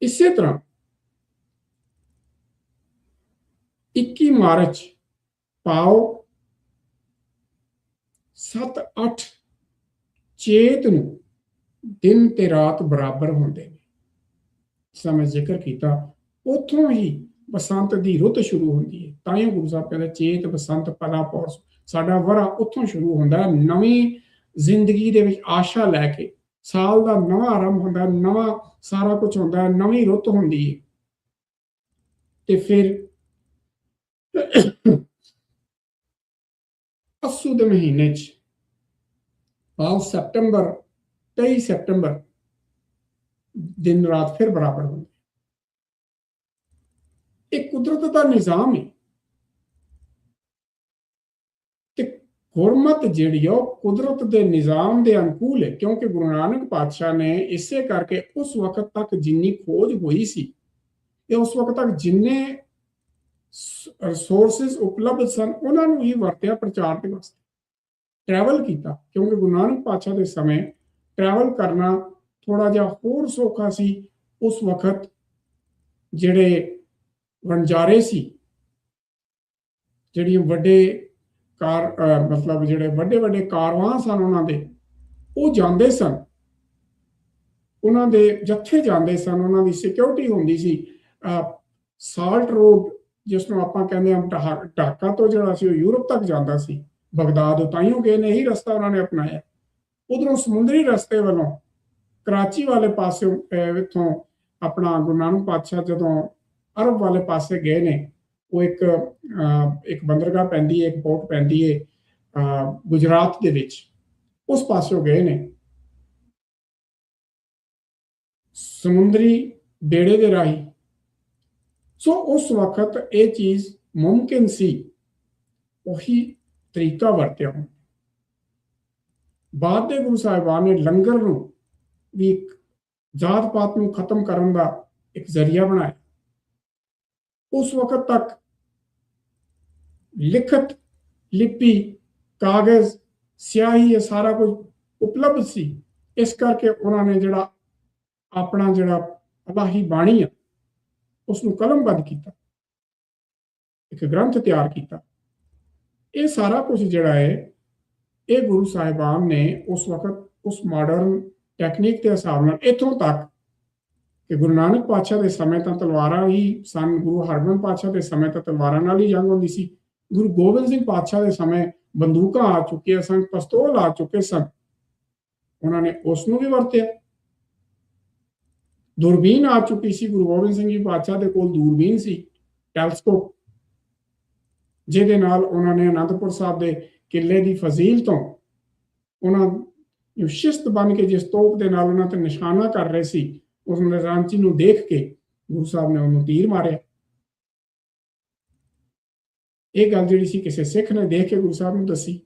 ਇਸੇ ਤਰ੍ਹਾਂ 21 ਮਾਰਚ, ਪਾਓ। 7 8 ਚੇਤ ਨੂੰ ਦਿਨ ਤੇ ਰਾਤ ਬਰਾਬਰ ਹੁੰਦੇ ਨੇ। ਸਮੇਂ ਜ਼ਿਕਰ ਕੀਤਾ, ਉੱਥੋਂ ਹੀ ਬਸੰਤ ਦੀ ਰੁੱਤ ਸ਼ੁਰੂ ਹੁੰਦੀ ਹੈ। ਤਾਂ ਹੀ ਗੁਰੂ ਸਾਹਿਬ ਕਹਿੰਦੇ, ਚੇਤ ਬਸੰਤ, ਪਲਾ ਪੌਰਸ ਸਾਡਾ ਵਰਾ ਉੱਥੋਂ ਸ਼ੁਰੂ ਹੁੰਦਾ ਨਵੀਂ ਜ਼ਿੰਦਗੀ ਦੇ ਵਿੱਚ ਆਸ਼ਾ ਲੈ ਕੇ ਸਾਲ ਦਾ ਨਵਾਂ ਆਰੰਭ ਹੁੰਦਾ, ਨਵਾਂ ਸਾਰਾ ਕੁਝ ਹੁੰਦਾ, ਨਵੀਂ ਰੁੱਤ ਹੁੰਦੀ ਹੈ। ਤੇ ਫਿਰ ਅਸੂ ਦੇ ਮਹੀਨੇ ਚ ਭਾਵ ਸਤੰਬਰ 23 ਸਤੰਬਰ ਦਿਨ ਰਾਤ ਫਿਰ ਬਰਾਬਰ ਹੁੰਦੇ। ਇਹ ਕੁਦਰਤ ਦਾ ਨਿਜ਼ਾਮ ਹੈ। ਤੇ ਗੁਰਮਤ ਜਿਹੜੀ ਆ ਉਹ ਕੁਦਰਤ ਦੇ ਨਿਜ਼ਾਮ ਦੇ ਅਨੁਕੂਲ ਹੈ, ਕਿਉਂਕਿ ਗੁਰੂ ਨਾਨਕ ਪਾਤਸ਼ਾਹ ਨੇ ਇਸੇ ਕਰਕੇ ਉਸ ਵਕਤ ਤੱਕ ਜਿੰਨੀ ਖੋਜ ਹੋਈ ਸੀ ਇਹ ਉਸ ਵਕਤ ਤੱਕ ਜਿੰਨੇ ਰਿਸੋਰਸਸ ਉਪਲਬਧ ਸਨ, ਉਹਨਾਂ ਨੂੰ ਹੀ ਵਰਤਿਆ ਪ੍ਰਚਾਰ ਦੇ ਵਾਸਤੇ। ਟਰੈਵਲ ਕੀਤਾ, ਕਿਉਂਕਿ ਗੁਰੂ ਨਾਨਕ ਪਾਤਸ਼ਾਹ ਦੇ ਸਮੇਂ ਟਰੈਵਲ ਕਰਨਾ ਥੋੜਾ ਜਿਹਾ ਹੋਰ ਸੌਖਾ ਸੀ। ਉਸ ਵਕਤ ਜਿਹੜੇ ਵਣਜਾਰੇ ਸੀ, ਜਿਹੜੀਆਂ ਵੱਡੇ ਕਾਰ ਮਤਲਬ ਜਿਹੜੇ ਵੱਡੇ ਵੱਡੇ ਕਾਰਵਾਂ ਸਨ ਉਹਨਾਂ ਦੇ, ਉਹ ਜਾਂਦੇ ਸਨ। ਉਹਨਾਂ ਦੇ ਜੱਥੇ ਜਾਂਦੇ ਸਨ, ਉਹਨਾਂ ਦੀ ਸਿਕਿਉਰਿਟੀ ਹੁੰਦੀ ਸੀ। ਸਾਲਟ ਰੋਡ ਜਿਸ ਨੂੰ ਆਪਾਂ ਕਹਿੰਦੇ ਹਾਂ ਢਾਕਾ ਤੋਂ ਜਿਹੜਾ ਸੀ ਉਹ ਯੂਰਪ ਤੱਕ ਜਾਂਦਾ ਸੀ। ਬਗਦਾਦ ਤਾਈਓ ਗਏ ਨੇ, ਇਹੀ ਰਸਤਾ ਉਹਨਾਂ ਨੇ ਅਪਣਾਇਆ। ਉਧਰੋਂ ਸਮੁੰਦਰੀ ਰਸਤੇ ਵੱਲੋਂ ਕਰਾਚੀ ਵਾਲੇ ਪਾਸੇ ਇੱਥੋਂ ਆਪਣਾ ਗੁਰੂ ਨਾਨਕ ਪਾਤਸ਼ਾਹ ਜਦੋਂ ਅਰਬ ਵਾਲੇ ਪਾਸੇ ਗਏ ਨੇ ਉਹ ਇੱਕ ਅਹ, ਇੱਕ ਬੰਦਰਗਾਹ ਪੈਂਦੀ ਹੈ ਇੱਕ ਪੋਰਟ ਪੈਂਦੀ ਹੈ ਅਹ, ਗੁਜਰਾਤ ਦੇ ਵਿੱਚ। ਉਸ ਪਾਸਿਓਂ ਗਏ ਨੇ। ਸਮੁੰਦਰੀ ਬੇੜੇ ਦੇ ਰਾਹੀਂ। ਸੋ ਉਸ ਵਕਤ ਇਹ ਚੀਜ਼ ਮੁਮਕਿਨ ਸੀ। ਉਹੀ ਤਰੀਕਾ ਵਰਤਿਆ ਹੁਣ ਬਾਅਦ ਦੇ ਗੁਰੂ ਸਾਹਿਬਾਨ ਨੇ ਲੰਗਰ ਨੂੰ ਵੀ ਜਾਤ ਪਾਤ ਨੂੰ ਖਤਮ ਕਰਨ ਦਾ ਇੱਕ ਜ਼ਰੀਆ ਬਣਾਇਆ। ਉਸ ਵਕਤ ਤੱਕ ਲਿਖਤ ਲਿਪੀ, ਕਾਗਜ਼, ਸਿਆਹੀ ਇਹ ਸਾਰਾ ਕੁਝ ਉਪਲਬਧ ਸੀ। ਇਸ ਕਰਕੇ ਉਹਨਾਂ ਨੇ ਜਿਹੜਾ ਆਪਣਾ ਜਿਹੜਾ ਅਲਾਹੀ ਬਾਣੀ ਆ ਉਸ ਨੂੰ ਕਲਮਬੱਧ ਕੀਤਾ। ਇੱਕ ਗ੍ਰੰਥ ਤਿਆਰ ਕੀਤਾ। ਇਹ ਸਾਰਾ ਕੁਝ ਜਿਹੜਾ ਹੈ, ਇਹ ਗੁਰੂ ਸਾਹਿਬਾਨ ਨੇ ਉਸ ਵਕਤ ਉਸ ਮਾਡਰਨ ਟੈਕਨੀਕ ਦੇ ਹਿਸਾਬ ਨਾਲ ਇਥੋਂ ਤੱਕ ਕਿ ਗੁਰੂ ਨਾਨਕ ਪਾਤਸ਼ਾਹ ਦੇ ਸਮੇਂ ਤਾਂ ਤਲਵਾਰਾਂ ਹੀ ਸਨ, ਗੁਰੂ ਹਰਗੋਬਿੰਦ ਪਾਤਸ਼ਾਹ ਦੇ ਸਮੇਂ ਤਾਂ ਤਲਵਾਰਾਂ ਨਾਲ ਹੀ ਜੰਗ ਹੁੰਦੀ ਸੀ। ਗੁਰੂ ਗੋਬਿੰਦ ਸਿੰਘ ਪਾਤਸ਼ਾਹ ਦੇ ਸਮੇਂ ਬੰਦੂਕਾਂ ਆ ਚੁੱਕੀਆਂ ਸਨ, ਪਿਸਤੌਲ ਆ ਚੁੱਕੇ ਸਨ। ਉਹਨਾਂ ਨੇ ਉਸ ਨੂੰ ਵੀ ਵਰਤਿਆ। ਦੂਰਬੀਨ ਆ ਚੁੱਕੀ ਸੀ, ਗੁਰੂ ਗੋਬਿੰਦ ਸਿੰਘ ਜੀ ਪਾਤਸ਼ਾਹ ਦੇ ਕੋਲ ਦੂਰਬੀਨ ਸੀ, ਟੈਲਸਕੋਪ। ਜਿਹਦੇ ਨਾਲ ਉਹਨਾਂ ਨੇ ਅਨੰਦਪੁਰ ਸਾਹਿਬ ਦੇ ਕਿਲੇ ਦੀ ਫਜ਼ੀਲ ਤੋਂ ਉਹਨਾਂ ਸ਼ਿਸਤ ਬਣ ਕੇ ਜਿਸ ਤੋਪ ਦੇ ਨਾਲ ਉਹਨਾਂ ਤੇ ਨਿਸ਼ਾਨਾ ਕਰ ਰਹੇ ਸੀ, ਉਸ ਨਿਜ਼ਾਮਚੀ ਨੂੰ ਦੇਖ ਕੇ ਗੁਰੂ ਸਾਹਿਬ ਨੇ ਉਹਨੂੰ ਤੀਰ ਮਾਰਿਆ। ਇਹ ਗੱਲ ਜਿਹੜੀ ਸੀ ਕਿਸੇ ਸਿੱਖ ਨੇ ਦੇਖ ਕੇ ਗੁਰੂ ਸਾਹਿਬ ਨੂੰ ਦੱਸੀ।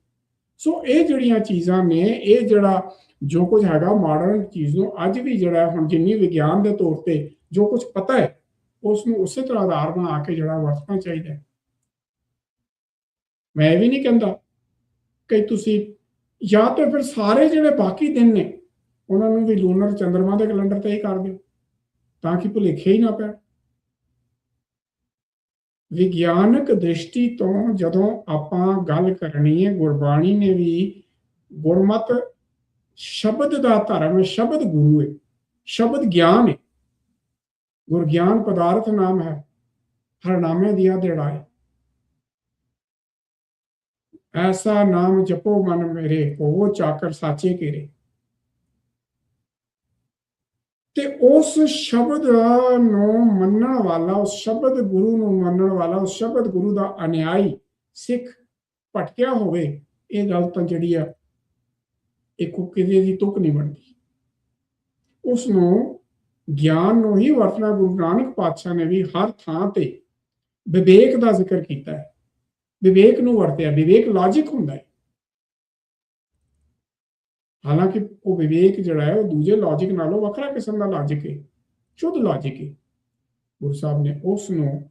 ਸੋ ਇਹ ਜਿਹੜੀਆਂ ਚੀਜ਼ਾਂ ਨੇ, ਇਹ ਜਿਹੜਾ ਜੋ ਕੁਝ ਹੈਗਾ ਮਾਡਰਨ ਚੀਜ਼ ਨੂੰ ਅੱਜ ਵੀ ਜਿਹੜਾ ਹੁਣ ਜਿੰਨੀ ਵਿਗਿਆਨ ਦੇ ਤੌਰ ਤੇ ਜੋ ਕੁਝ ਪਤਾ ਹੈ, ਉਸ ਨੂੰ ਉਸੇ ਤਰ੍ਹਾਂ ਆਧਾਰ ਬਣਾ ਕੇ ਜਿਹੜਾ ਵਰਤਣਾ ਚਾਹੀਦਾ ਹੈ। ਮੈਂ ਇਹ ਵੀ ਨਹੀਂ ਕਹਿੰਦਾ ਕਿ ਤੁਸੀਂ ਜਾਂ ਤਾਂ ਫਿਰ ਸਾਰੇ ਜਿਹੜੇ ਬਾਕੀ ਦਿਨ ਨੇ, ਉਹਨਾਂ ਨੂੰ ਵੀ ਲੂਨਰ ਚੰ드ਰਮਾ ਦੇ ਕੈਲੰਡਰ ਤੇ ਹੀ ਕਰ ਦਿਓ, ਤਾਂ ਕਿ ਭੁਲੇਖੇ ਹੀ ਨਾ ਪੈਣ। ਵਿਗਿਆਨਕ ਦ੍ਰਿਸ਼ਟੀ ਤੋਂ ਜਦੋਂ ਆਪਾਂ ਗੱਲ ਕਰਨੀ ਹੈ, ਗੁਰਬਾਣੀ ਨੇ ਵੀ ਗੁਰਮਤ ਸ਼ਬਦ ਦਾ ਧਰਮ, ਸ਼ਬਦ ਗੁਰੂ ਹੈ, ਸ਼ਬਦ ਗਿਆਨ ਹੈ। ਗੁਰਗਿਆਨ ਪਦਾਰਥ ਨਾਮ ਹੈ, ਹਰਨਾਮੇ ਨਾਮੇ ਦਿਆ ਐਸਾ ਨਾਮ ਜਪੋ ਮਨ ਮੇਰੇ ਉਹ ਚਾਕਰ ਸਾਚੇ ਕੇਰੇ ਤੇ ਉਸ ਸ਼ਬਦ ਨੂੰ ਮੰਨਣ ਵਾਲਾ, ਉਸ ਸ਼ਬਦ ਗੁਰੂ ਨੂੰ ਮੰਨਣ ਵਾਲਾ, ਉਸ ਸ਼ਬਦ ਗੁਰੂ ਦਾ ਅਨਿਆਈ ਸਿੱਖ ਭਟਕਿਆ ਹੋਵੇ, ਇਹ ਗੱਲ ਤਾਂ ਜਿਹੜੀ ਆ ਇੱਕ ਕਿਸੇ ਦੀ ਤੁਕ ਨਹੀਂ ਬਣਦੀ। ਉਸ ਨੂੰ ਗਿਆਨ ਨੂੰ ਹੀ ਵਰਤਣਾ ਗੁਰੂ ਨਾਨਕ ਪਾਤਸ਼ਾਹ ਨੇ ਵੀ ਹਰ ਥਾਂ ਤੇ ਵਿਵੇਕ ਦਾ ਜ਼ਿਕਰ ਕੀਤਾ ਹੈ। ਵਿਵੇਕ ਨੂੰ ਵਰਤਿਆ, ਵਿਵੇਕ ਲੌਜੀਕ ਹੁੰਦਾ ਹੈ। ਹਾਲਾਂਕਿ ਉਹ ਵਿਵੇਕ ਜਿਹੜਾ ਹੈ, ਉਹ ਦੂਜੇ ਲੌਜੀਕ ਨਾਲੋਂ ਵੱਖਰਾ ਕਿਸਮ ਦਾ ਲੌਜੀਕ ਹੈ, ਸ਼ੁੱਧ ਲੌਜੀਕ ਹੈ। ਗੁਰੂ ਸਾਹਿਬ ਨੇ ਉਸ ਨੂੰ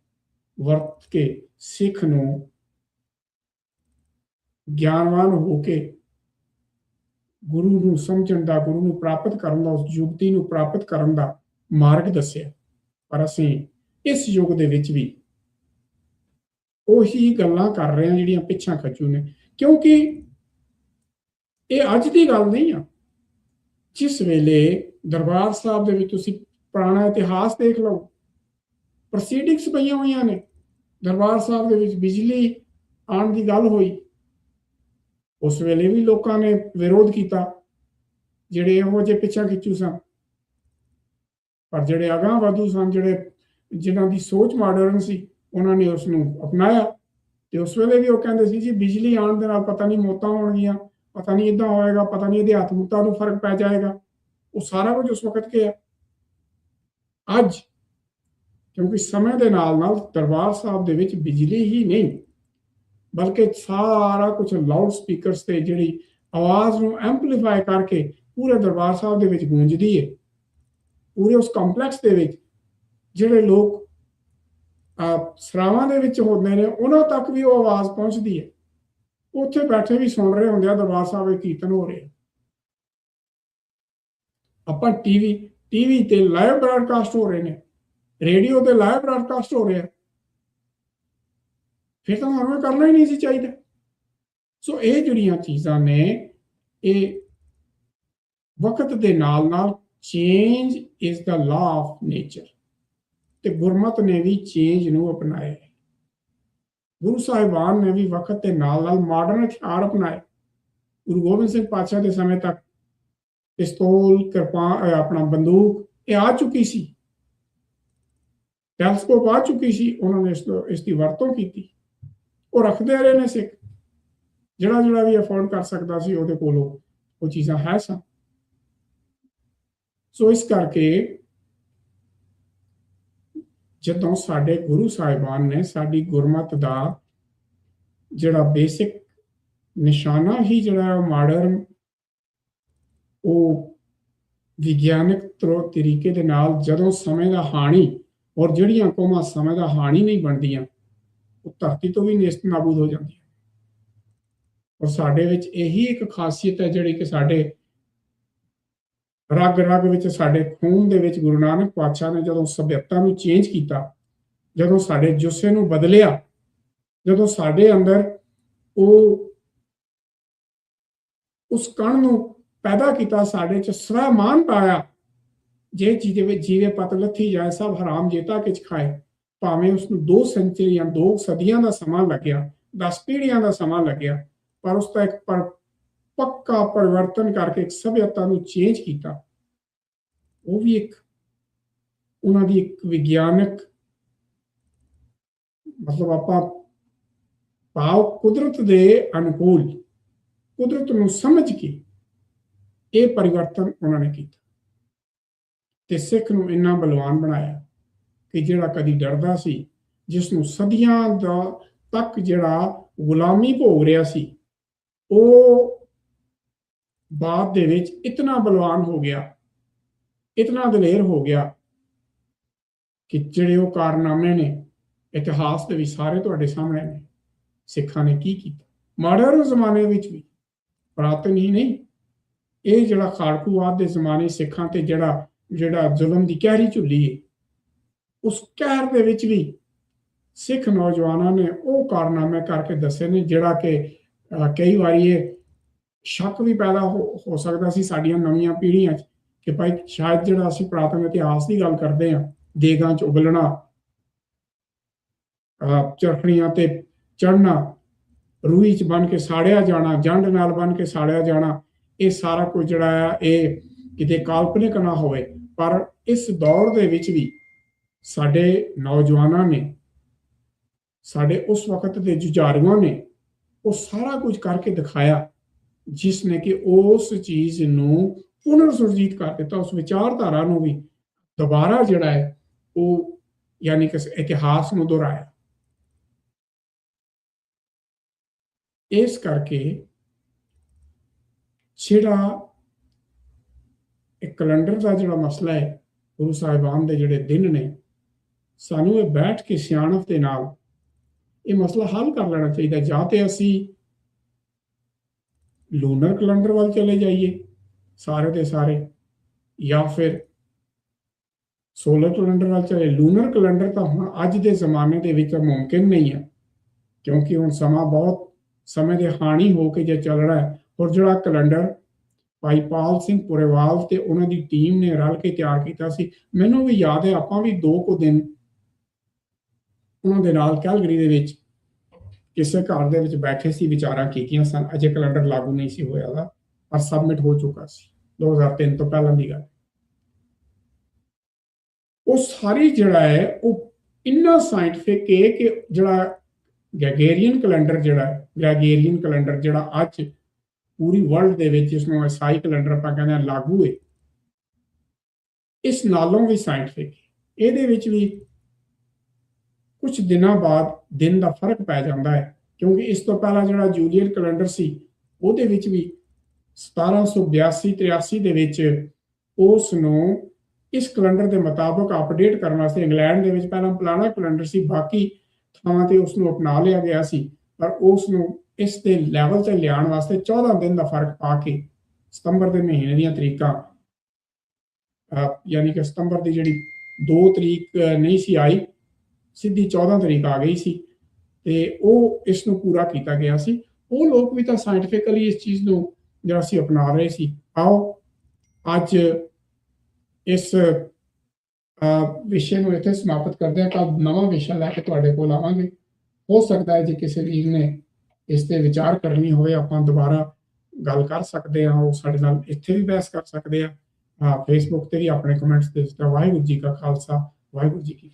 ਵਰਤ ਕੇ ਸਿੱਖ ਨੂੰ ਗਿਆਨਵਾਨ ਹੋ ਕੇ ਗੁਰੂ ਨੂੰ ਸਮਝਣ ਦਾ, ਗੁਰੂ ਨੂੰ ਪ੍ਰਾਪਤ ਕਰਨ ਦਾ, ਉਸ ਯੁਗਤੀ ਨੂੰ ਪ੍ਰਾਪਤ ਕਰਨ ਦਾ ਮਾਰਗ ਦੱਸਿਆ। ਪਰ ਅਸੀਂ ਇਸ ਯੁੱਗ ਦੇ ਵਿੱਚ ਵੀ ਉਹੀ ਗੱਲਾਂ ਕਰ ਰਹੇ ਹਾਂ ਜਿਹੜੀਆਂ ਪਿੱਛਾ ਖਚੂ ਨੇ। ਕਿਉਂਕਿ ਇਹ ਅੱਜ ਦੀ ਗੱਲ ਨਹੀਂ ਆ। ਜਿਸ ਵੇਲੇ ਦਰਬਾਰ ਸਾਹਿਬ ਦੇ ਵਿੱਚ ਤੁਸੀਂ ਪੁਰਾਣਾ ਇਤਿਹਾਸ ਦੇਖ ਲਓ ਪ੍ਰੋਸੀਡਿੰਗਸ ਪਈਆਂ ਹੋਈਆਂ ਨੇ, ਦਰਬਾਰ ਸਾਹਿਬ ਦੇ ਵਿੱਚ ਬਿਜਲੀ ਆਉਣ ਦੀ ਗੱਲ ਹੋਈ। ਉਸ ਵੇਲੇ ਵੀ ਲੋਕਾਂ ਨੇ ਵਿਰੋਧ ਕੀਤਾ, ਜਿਹੜੇ ਇਹੋ ਜਿਹੇ ਪਿੱਛਾ ਖਿੱਚੂ ਸਨ। ਪਰ ਜਿਹੜੇ ਅਗਾਂਹ ਵਧੂ ਸਨ, ਜਿਹੜੇ ਜਿਨ੍ਹਾਂ ਦੀ ਸੋਚ ਮਾਡਰਨ ਸੀ, ਉਹਨਾਂ ਨੇ ਉਸ ਨੂੰ ਅਪਣਾਇਆ। ਤੇ ਉਸ ਵੇਲੇ ਵੀ ਉਹ ਕਹਿੰਦੇ ਸੀ ਜੀ, ਬਿਜਲੀ ਆਉਣ ਦੇ ਨਾਲ ਪਤਾ ਨਹੀਂ ਮੌਤਾਂ ਹੋਣਗੀਆਂ। ਪਤਾ ਨਹੀਂ ਇਦਾਂ ਹੋਏਗਾ, ਪਤਾ ਨਹੀਂ ਇਹਦੇ ਆਤਮਿਕਤਾ ਨੂੰ ਫ਼ਰਕ ਪੈ ਜਾਏਗਾ। ਉਹ ਸਾਰਾ ਕੁਝ ਉਸ ਵਕਤ ਗਿਆ। ਅੱਜ, ਕਿਉਂਕਿ ਸਮੇਂ ਦੇ ਨਾਲ ਨਾਲ ਦਰਬਾਰ ਸਾਹਿਬ ਦੇ ਵਿੱਚ ਬਿਜਲੀ ਹੀ ਨਹੀਂ, ਬਲਕਿ ਸਾਰਾ ਕੁਝ ਲਾਊਡ ਸਪੀਕਰਸ ਤੇ ਜਿਹੜੀ ਆਵਾਜ਼ ਨੂੰ ਐਂਪਲੀਫਾਈ ਕਰਕੇ ਪੂਰੇ ਦਰਬਾਰ ਸਾਹਿਬ ਦੇ ਵਿੱਚ ਗੂੰਜਦੀ ਹੈ ਪੂਰੇ ਉਸ ਕੰਪਲੈਕਸ ਦੇ ਵਿੱਚ ਜਿਹੜੇ ਲੋਕ ਸਰਾਵਾਂ ਦੇ ਵਿੱਚ ਹੁੰਦੇ ਨੇ, ਉਹਨਾਂ ਤੱਕ ਵੀ ਉਹ ਆਵਾਜ਼ ਪਹੁੰਚਦੀ ਹੈ ਉੱਥੇ ਬੈਠੇ ਵੀ ਸੁਣ ਰਹੇ ਹੁੰਦੇ ਆ, ਦਰਬਾਰ ਸਾਹਿਬ ਵਿੱਚ ਕੀਰਤਨ ਹੋ ਰਹੇ ਆਪਾਂ ਟੀਵੀ ਟੀਵੀ ਤੇ ਲਾਈਵ ਬ੍ਰਾਡਕਾਸਟ ਹੋ ਰਹੇ ਨੇ, ਰੇਡੀਓ ਤੇ ਲਾਈਵ ਬ੍ਰਾਡਕਾਸਟ ਹੋ ਰਿਹਾ ਫਿਰ ਤਾਂ ਸਾਨੂੰ ਕਰਨਾ ਹੀ ਨਹੀਂ ਸੀ ਚਾਹੀਦਾ। ਸੋ ਇਹ ਜਿਹੜੀਆਂ ਚੀਜ਼ਾਂ ਨੇ, ਇਹ ਵਕਤ ਦੇ ਨਾਲ ਨਾਲ change is the law of nature ਤੇ ਗੁਰਮਤ ਨੇ ਵੀ ਚੇਂਜ ਨੂੰ ਅਪਣਾਇਆ। ਗੁਰੂ ਸਾਹਿਬਾਨ ਨੇ ਵੀ ਵਕਤ ਦੇ ਨਾਲ ਨਾਲ ਮਾਡਰਨ ਹਥਿਆਰ ਅਪਣਾਏ। ਗੁਰੂ ਗੋਬਿੰਦ ਸਿੰਘ ਪਾਤਸ਼ਾਹ ਦੇ ਸਮੇਂ ਤੱਕ ਪਿਸਤੌਲ, ਕਿਰਪਾਨ, ਅਹ ਆਪਣਾ ਬੰਦੂਕ ਇਹ ਆ ਚੁੱਕੀ ਸੀ। ਟੈਲਸਕੋਪ ਆ ਚੁੱਕੀ ਸੀ, ਉਹਨਾਂ ਨੇ ਇਸ ਤੋਂ, ਇਸ ਦੀ ਵਰਤੋਂ ਕੀਤੀ। ਉਹ ਰੱਖਦੇ ਰਹੇ ਨੇ ਸਿੱਖ। ਜਿਹੜਾ ਜਿਹੜਾ ਵੀ ਅਫੋਰਡ ਕਰ ਸਕਦਾ ਸੀ ਉਹਦੇ ਕੋਲੋਂ ਉਹ ਚੀਜ਼ਾਂ ਹੈ ਸਨ। ਸੋ ਇਸ ਕਰਕੇ ਜਦੋਂ ਸਾਡੇ ਗੁਰੂ ਸਾਹਿਬਾਨ ਨੇ ਸਾਡੀ ਗੁਰਮਤ ਦਾ ਜਿਹੜਾ ਬੇਸਿਕ ਨਿਸ਼ਾਨਾ ਹੀ ਜਿਹੜਾ ਮਾਡਰਨ, ਉਹ ਵਿਗਿਆਨਿਕ ਤਰੋ ਤਰੀਕੇ ਦੇ ਨਾਲ ਜਦੋਂ ਸਮੇਂ ਦਾ ਹਾਣੀ ਔਰ ਜਿਹੜੀਆਂ ਕੌਮਾਂ ਸਮੇਂ ਦਾ ਹਾਣੀ ਨਹੀਂ ਬਣਦੀਆਂ, ਉਹ ਧਰਤੀ ਤੋਂ ਵੀ ਨਿਸਤ ਨਾਬੂਦ ਹੋ ਜਾਂਦੀਆਂ। ਔਰ ਸਾਡੇ ਵਿੱਚ ਇਹੀ ਇੱਕ ਖਾਸੀਅਤ ਹੈ ਜਿਹੜੀ ਕਿ ਸਾਡੇ ਰਗ ਰਗ ਵਿੱਚ ਸਾਡੇ ਖੂਨ ਦੇ ਵਿੱਚ ਗੁਰੂ ਨਾਨਕ ਪਾਤਸ਼ਾਹ ਨੇ ਜਦੋਂ ਸਭਿਅਤਾ ਨੂੰ ਚੇਂਜ ਕੀਤਾ, ਜਦੋਂ ਸਾਡੇ ਜੁੱਸੇ ਨੂੰ ਬਦਲਿਆ, ਜਦੋਂ ਸਾਡੇ ਅੰਦਰ ਉਹ ਉਸ ਕਣ ਨੂੰ ਪੈਦਾ ਕੀਤਾ, ਸਾਡੇ ਚ ਸਵੈਮਾਨ ਪਾਇਆ, ਜੇ ਜਿਹਦੇ ਵਿੱਚ ਜੀਵੇ ਪਤ ਲੱਥੀ ਜਾਏ, ਸਭ ਹਰਾਮ ਜੇਤਾ ਕਿਛ ਖਾਏ, ਭਾਵੇਂ ਉਸ ਨੂੰ ਦੋ ਸੈਂਚਰੀਆਂ ਦੋ ਸਦੀਆਂ ਦਾ ਸਮਾਂ ਲੱਗਿਆ 10 ਪੀੜ੍ਹੀਆਂ ਦਾ ਸਮਾਂ ਲੱਗਿਆ, ਪਰ ਉਸ ਦਾ ਇੱਕ ਪੱਕਾ ਪਰਿਵਰਤਨ ਕਰਕੇ ਇੱਕ ਸਭਿਅਤਾ ਨੂੰ ਚੇਂਜ ਕੀਤਾ। ਉਹ ਵੀ ਇੱਕ, ਉਹਨਾਂ ਦੀ ਇੱਕ ਵਿਗਿਆਨਕ ਮਤਲਬ ਆਪਾਂ ਭਾਵ ਕੁਦਰਤ ਦੇ ਅਨੁਕੂਲ, ਕੁਦਰਤ ਨੂੰ ਸਮਝ ਕੇ ਇਹ ਪਰਿਵਰਤਨ ਉਹਨਾਂ ਨੇ ਕੀਤਾ। ਤੇ ਸਿੱਖ ਨੂੰ ਇੰਨਾ ਬਲਵਾਨ ਬਣਾਇਆ ਕਿ ਜਿਹੜਾ ਕਦੀ ਡਰਦਾ ਸੀ, ਜਿਸ ਨੂੰ ਸਦੀਆਂ ਦਾ ਤੱਕ ਜਿਹੜਾ ਗੁਲਾਮੀ ਭੋਗ ਰਿਹਾ ਸੀ, ਉਹ ਬਾਅਦ ਦੇ ਵਿੱਚ ਇਤਨਾ ਬਲਵਾਨ ਹੋ ਗਿਆ, ਇਤਨਾ ਦਲੇਰ ਹੋ ਗਿਆ ਕਿ ਜਿਹੜੇ ਉਹ ਕਾਰਨਾਮੇ ਨੇ, ਇਤਿਹਾਸ ਦੇ ਵਿੱਚ ਸਾਰੇ ਤੁਹਾਡੇ ਸਾਹਮਣੇ ਨੇ। ਸਿੱਖਾਂ ਨੇ ਕੀ ਕੀਤਾ? ਮਾਡਰਨ ਜ਼ਮਾਨੇ ਵਿੱਚ ਵੀ, ਪ੍ਰਾਤਨ ਹੀ ਨਹੀਂ, ਇਹ ਜਿਹੜਾ ਖਾੜਕੂਵਾਦ ਦੇ ਜ਼ਮਾਨੇ ਸਿੱਖਾਂ ਤੇ ਜਿਹੜਾ ਜਿਹੜਾ ਜ਼ੁਲਮ ਦੀ ਕਹਿਰੀ ਝੁੱਲੀ ਹੈ ਉਸ ਕਹਿਰ ਦੇ ਵਿੱਚ ਵੀ ਸਿੱਖ ਨੌਜਵਾਨਾਂ ਨੇ ਉਹ ਕਾਰਨਾਮੇ ਕਰਕੇ ਦੱਸੇ ਨੇ, ਜਿਹੜਾ ਕਿ ਕਈ ਵਾਰੀ ਇਹ ਸ਼ੱਕ ਵੀ ਪੈਦਾ ਹੋ ਹੋ ਸਕਦਾ ਸੀ ਸਾਡੀਆਂ ਨਵੀਆਂ ਪੀੜ੍ਹੀਆਂ 'ਚ ਕਿ ਭਾਈ ਸ਼ਾਇਦ ਜਿਹੜਾ ਅਸੀਂ ਪ੍ਰਾਤਨ ਇਤਿਹਾਸ ਦੀ ਗੱਲ ਕਰਦੇ ਹਾਂ ਦੇਗਾਂ 'ਚ ਉਬਲਣਾ ਅਹ, ਚਰਖੜੀਆਂ ਤੇ ਚੜਨਾ ਰੂਹੀ 'ਚ ਬਨ ਕੇ ਸਾੜਿਆ ਜਾਣਾ ਜੰਡ ਨਾਲ ਬਣ ਕੇ ਸਾੜਿਆ ਜਾਣਾ ਇਹ ਸਾਰਾ ਕੁਝ ਜਿਹੜਾ ਆ ਇਹ ਕਿਤੇ ਕਾਲਪਨਿਕ ਨਾ ਹੋਵੇ। ਪਰ ਇਸ ਦੌਰ ਦੇ ਵਿੱਚ ਵੀ ਸਾਡੇ ਨੌਜਵਾਨਾਂ ਨੇ ਸਾਡੇ ਉਸ ਵਕਤ ਦੇ ਜੁਝਾਰੂਆਂ ਨੇ ਉਹ ਸਾਰਾ ਕੁਝ ਕਰਕੇ ਦਿਖਾਇਆ। ਜਿਸ ਨੇ ਕਿ ਉਸ ਚੀਜ਼ ਨੂੰ ਪੁਨਰ ਸੁਰਜੀਤ ਕਰ ਦਿੱਤਾ, ਉਸ ਵਿਚਾਰਧਾਰਾ ਨੂੰ ਵੀ ਦੁਬਾਰਾ ਜਿਹੜਾ ਹੈ, ਉਹ ਯਾਨੀ ਕਿ ਇਤਿਹਾਸ ਨੂੰ ਦੁਹਰਾਇਆ। ਇਸ ਕਰਕੇ ਜਿਹੜਾ ਇੱਕ ਕੈਲੰਡਰ ਦਾ ਜਿਹੜਾ ਮਸਲਾ ਹੈ, ਗੁਰੂ ਸਾਹਿਬਾਨ ਦੇ ਜਿਹੜੇ ਦਿਨ ਨੇ, ਸਾਨੂੰ ਇਹ ਬੈਠ ਕੇ ਸਿਆਣਪ ਦੇ ਨਾਲ ਇਹ ਮਸਲਾ ਹੱਲ ਕਰ ਲੈਣਾ ਚਾਹੀਦਾ ਜਾਂ ਤੇ ਅਸੀਂ ਲੂਨਰ ਕੈਲੰਡਰ ਵੱਲ ਚਲੇ ਜਾਈਏ ਸਾਰੇ ਦੇ ਸਾਰੇ, ਜਾਂ ਫਿਰ ਸੋਲਰ ਕੈਲੰਡਰ ਵੱਲ ਚਲੇ ਲੂਨਰ ਕੈਲੰਡਰ ਤਾਂ ਹੁਣ ਅੱਜ ਦੇ ਜ਼ਮਾਨੇ ਦੇ ਵਿੱਚ ਮੁਮਕਿਨ ਨਹੀਂ ਹੈ, ਕਿਉਂਕਿ ਹੁਣ ਸਮਾਂ ਬਹੁਤ ਸਮੇਂ ਦੇ ਹਾਣੀ ਹੋ ਕੇ ਜੇ ਚੱਲ ਰਿਹਾ ਹੈ, ਔਰ ਜਿਹੜਾ ਕੈਲੰਡਰ ਭਾਈਪਾਲ ਸਿੰਘ ਪੁਰੇਵਾਲ ਤੇ ਉਹਨਾਂ ਦੀ ਟੀਮ ਨੇ ਰਲ ਕੇ ਤਿਆਰ ਕੀਤਾ ਸੀ, ਮੈਨੂੰ ਵੀ ਯਾਦ ਹੈ ਆਪਾਂ ਵੀ ਦੋ ਕੁ ਦਿਨ ਉਹਨਾਂ ਦੇ ਨਾਲ ਕੈਲਗਰੀ ਦੇ ਵਿੱਚ ਕਿਸੇ ਘਰ ਦੇ ਵਿੱਚ ਬੈਠੇ ਸੀ, ਵਿਚਾਰਾਂ ਕੀਤੀਆਂ ਸਨ, ਅਜੇ ਕੈਲੰਡਰ ਲਾਗੂ ਨਹੀਂ ਸੀ ਹੋਇਆ ਦਾ ਪਰ ਸਬਮਿਟ ਹੋ ਚੁੱਕਾ ਸੀ 2003 ਤੋਂ ਪਹਿਲਾਂ ਦੀ ਗੱਲ। ਉਹ ਸਾਰੀ ਜਿਹੜਾ ਹੈ, ਉਹ ਇੰਨਾ ਸਾਇੰਟਿਫਿਕ ਹੈ ਕਿ ਜਿਹੜਾ ਗੈਗੇਰੀਅਨ ਕੈਲੰਡਰ ਜਿਹੜਾ ਗੈਗੇਰੀਅਨ ਕੈਲੰਡਰ ਜਿਹੜਾ ਅੱਜ ਪੂਰੀ ਵਰਲਡ ਦੇ ਵਿੱਚ ਇਸ ਨੂੰ ਐਸਆਈ ਕੈਲੰਡਰ ਆਪਾਂ ਕਹਿੰਦੇ ਆ ਲਾਗੂ ਹੈ, ਇਸ ਨਾਲੋਂ ਵੀ ਸਾਇੰਟਿਫਿਕ ਇਹਦੇ ਵਿੱਚ ਵੀ ਕੁਝ ਦਿਨਾਂ ਬਾਅਦ ਦਿਨ ਦਾ ਫ਼ਰਕ ਪੈ ਜਾਂਦਾ ਹੈ, ਕਿਉਂਕਿ ਇਸ ਤੋਂ ਪਹਿਲਾਂ ਜਿਹੜਾ ਜੂਲੀਅਨ ਕੈਲੰਡਰ ਸੀ, ਉਹਦੇ ਵਿੱਚ ਵੀ 1782 83 ਦੇ ਵਿੱਚ ਉਸ ਨੂੰ ਇਸ ਕੈਲੰਡਰ ਦੇ ਮੁਤਾਬਕ ਅਪਡੇਟ ਕਰਨ ਵਾਸਤੇ ਇੰਗਲੈਂਡ ਦੇ ਵਿੱਚ ਪਹਿਲਾਂ ਪੁਰਾਣਾ ਕੈਲੰਡਰ ਸੀ, ਬਾਕੀ ਥਾਵਾਂ ਤੇ ਉਸ ਨੂੰ ਅਪਣਾ ਲਿਆ ਗਿਆ ਸੀ, ਪਰ ਉਸ ਨੂੰ ਇਸ ਦੇ ਲੈਵਲ ਤੇ ਲਿਆਉਣ ਵਾਸਤੇ 14 ਦਿਨ ਦਾ ਫ਼ਰਕ ਪਾ ਕੇ ਸਤੰਬਰ ਦੇ ਮਹੀਨੇ ਦੀਆਂ ਤਰੀਕਾਂ ਯਾਨੀ ਕਿ ਸਤੰਬਰ ਦੀ ਜਿਹੜੀ 2 ਤਰੀਕ ਨਹੀਂ ਸੀ ਆਈ ਸਿੱਧੀ 14 ਤਰੀਕ ਆ ਗਈ ਸੀ ਤੇ ਉਹ ਇਸ ਨੂੰ ਪੂਰਾ ਕੀਤਾ ਗਿਆ ਸੀ। ਉਹ ਲੋਕ ਵੀ ਤਾਂ ਸਾਇੰਟੀਫਿਕਲੀ ਇਸ ਚੀਜ਼ ਨੂੰ ਜਿਹੜਾ ਸੀ ਅਪਣਾ ਰਹੇ ਸੀ। ਆਓ, ਅੱਜ ਇਸ ਵਿਸ਼ੇ ਨੂੰ ਇੱਥੇ ਸਮਾਪਤ ਕਰਦੇ ਹਾਂ। ਕੱਲ ਨਵਾਂ ਵਿਸ਼ਾ ਲੈ ਕੇ ਤੁਹਾਡੇ ਕੋਲ ਆਵਾਂਗੇ। ਹੋ ਸਕਦਾ ਹੈ ਜੇ ਕਿਸੇ ਵੀਰ ਨੇ ਇਸ ਤੇ ਵਿਚਾਰ ਕਰਨੀ ਹੋਵੇ, ਆਪਾਂ ਦੁਬਾਰਾ ਗੱਲ ਕਰ ਸਕਦੇ ਹਾਂ। ਉਹ ਸਾਡੇ ਨਾਲ ਇੱਥੇ ਵੀ ਬਹਿਸ ਕਰ ਸਕਦੇ ਆ। ਫੇਸਬੁੱਕ ਤੇ ਵੀ ਆਪਣੇ ਕਮੈਂਟਸ ਦੇ ਦਿੱਤਾ ਵਾਹਿਗੁਰੂ ਜੀ ਕਾ ਖਾਲਸਾ, ਵਾਹਿਗੁਰੂ ਜੀ ਕੀ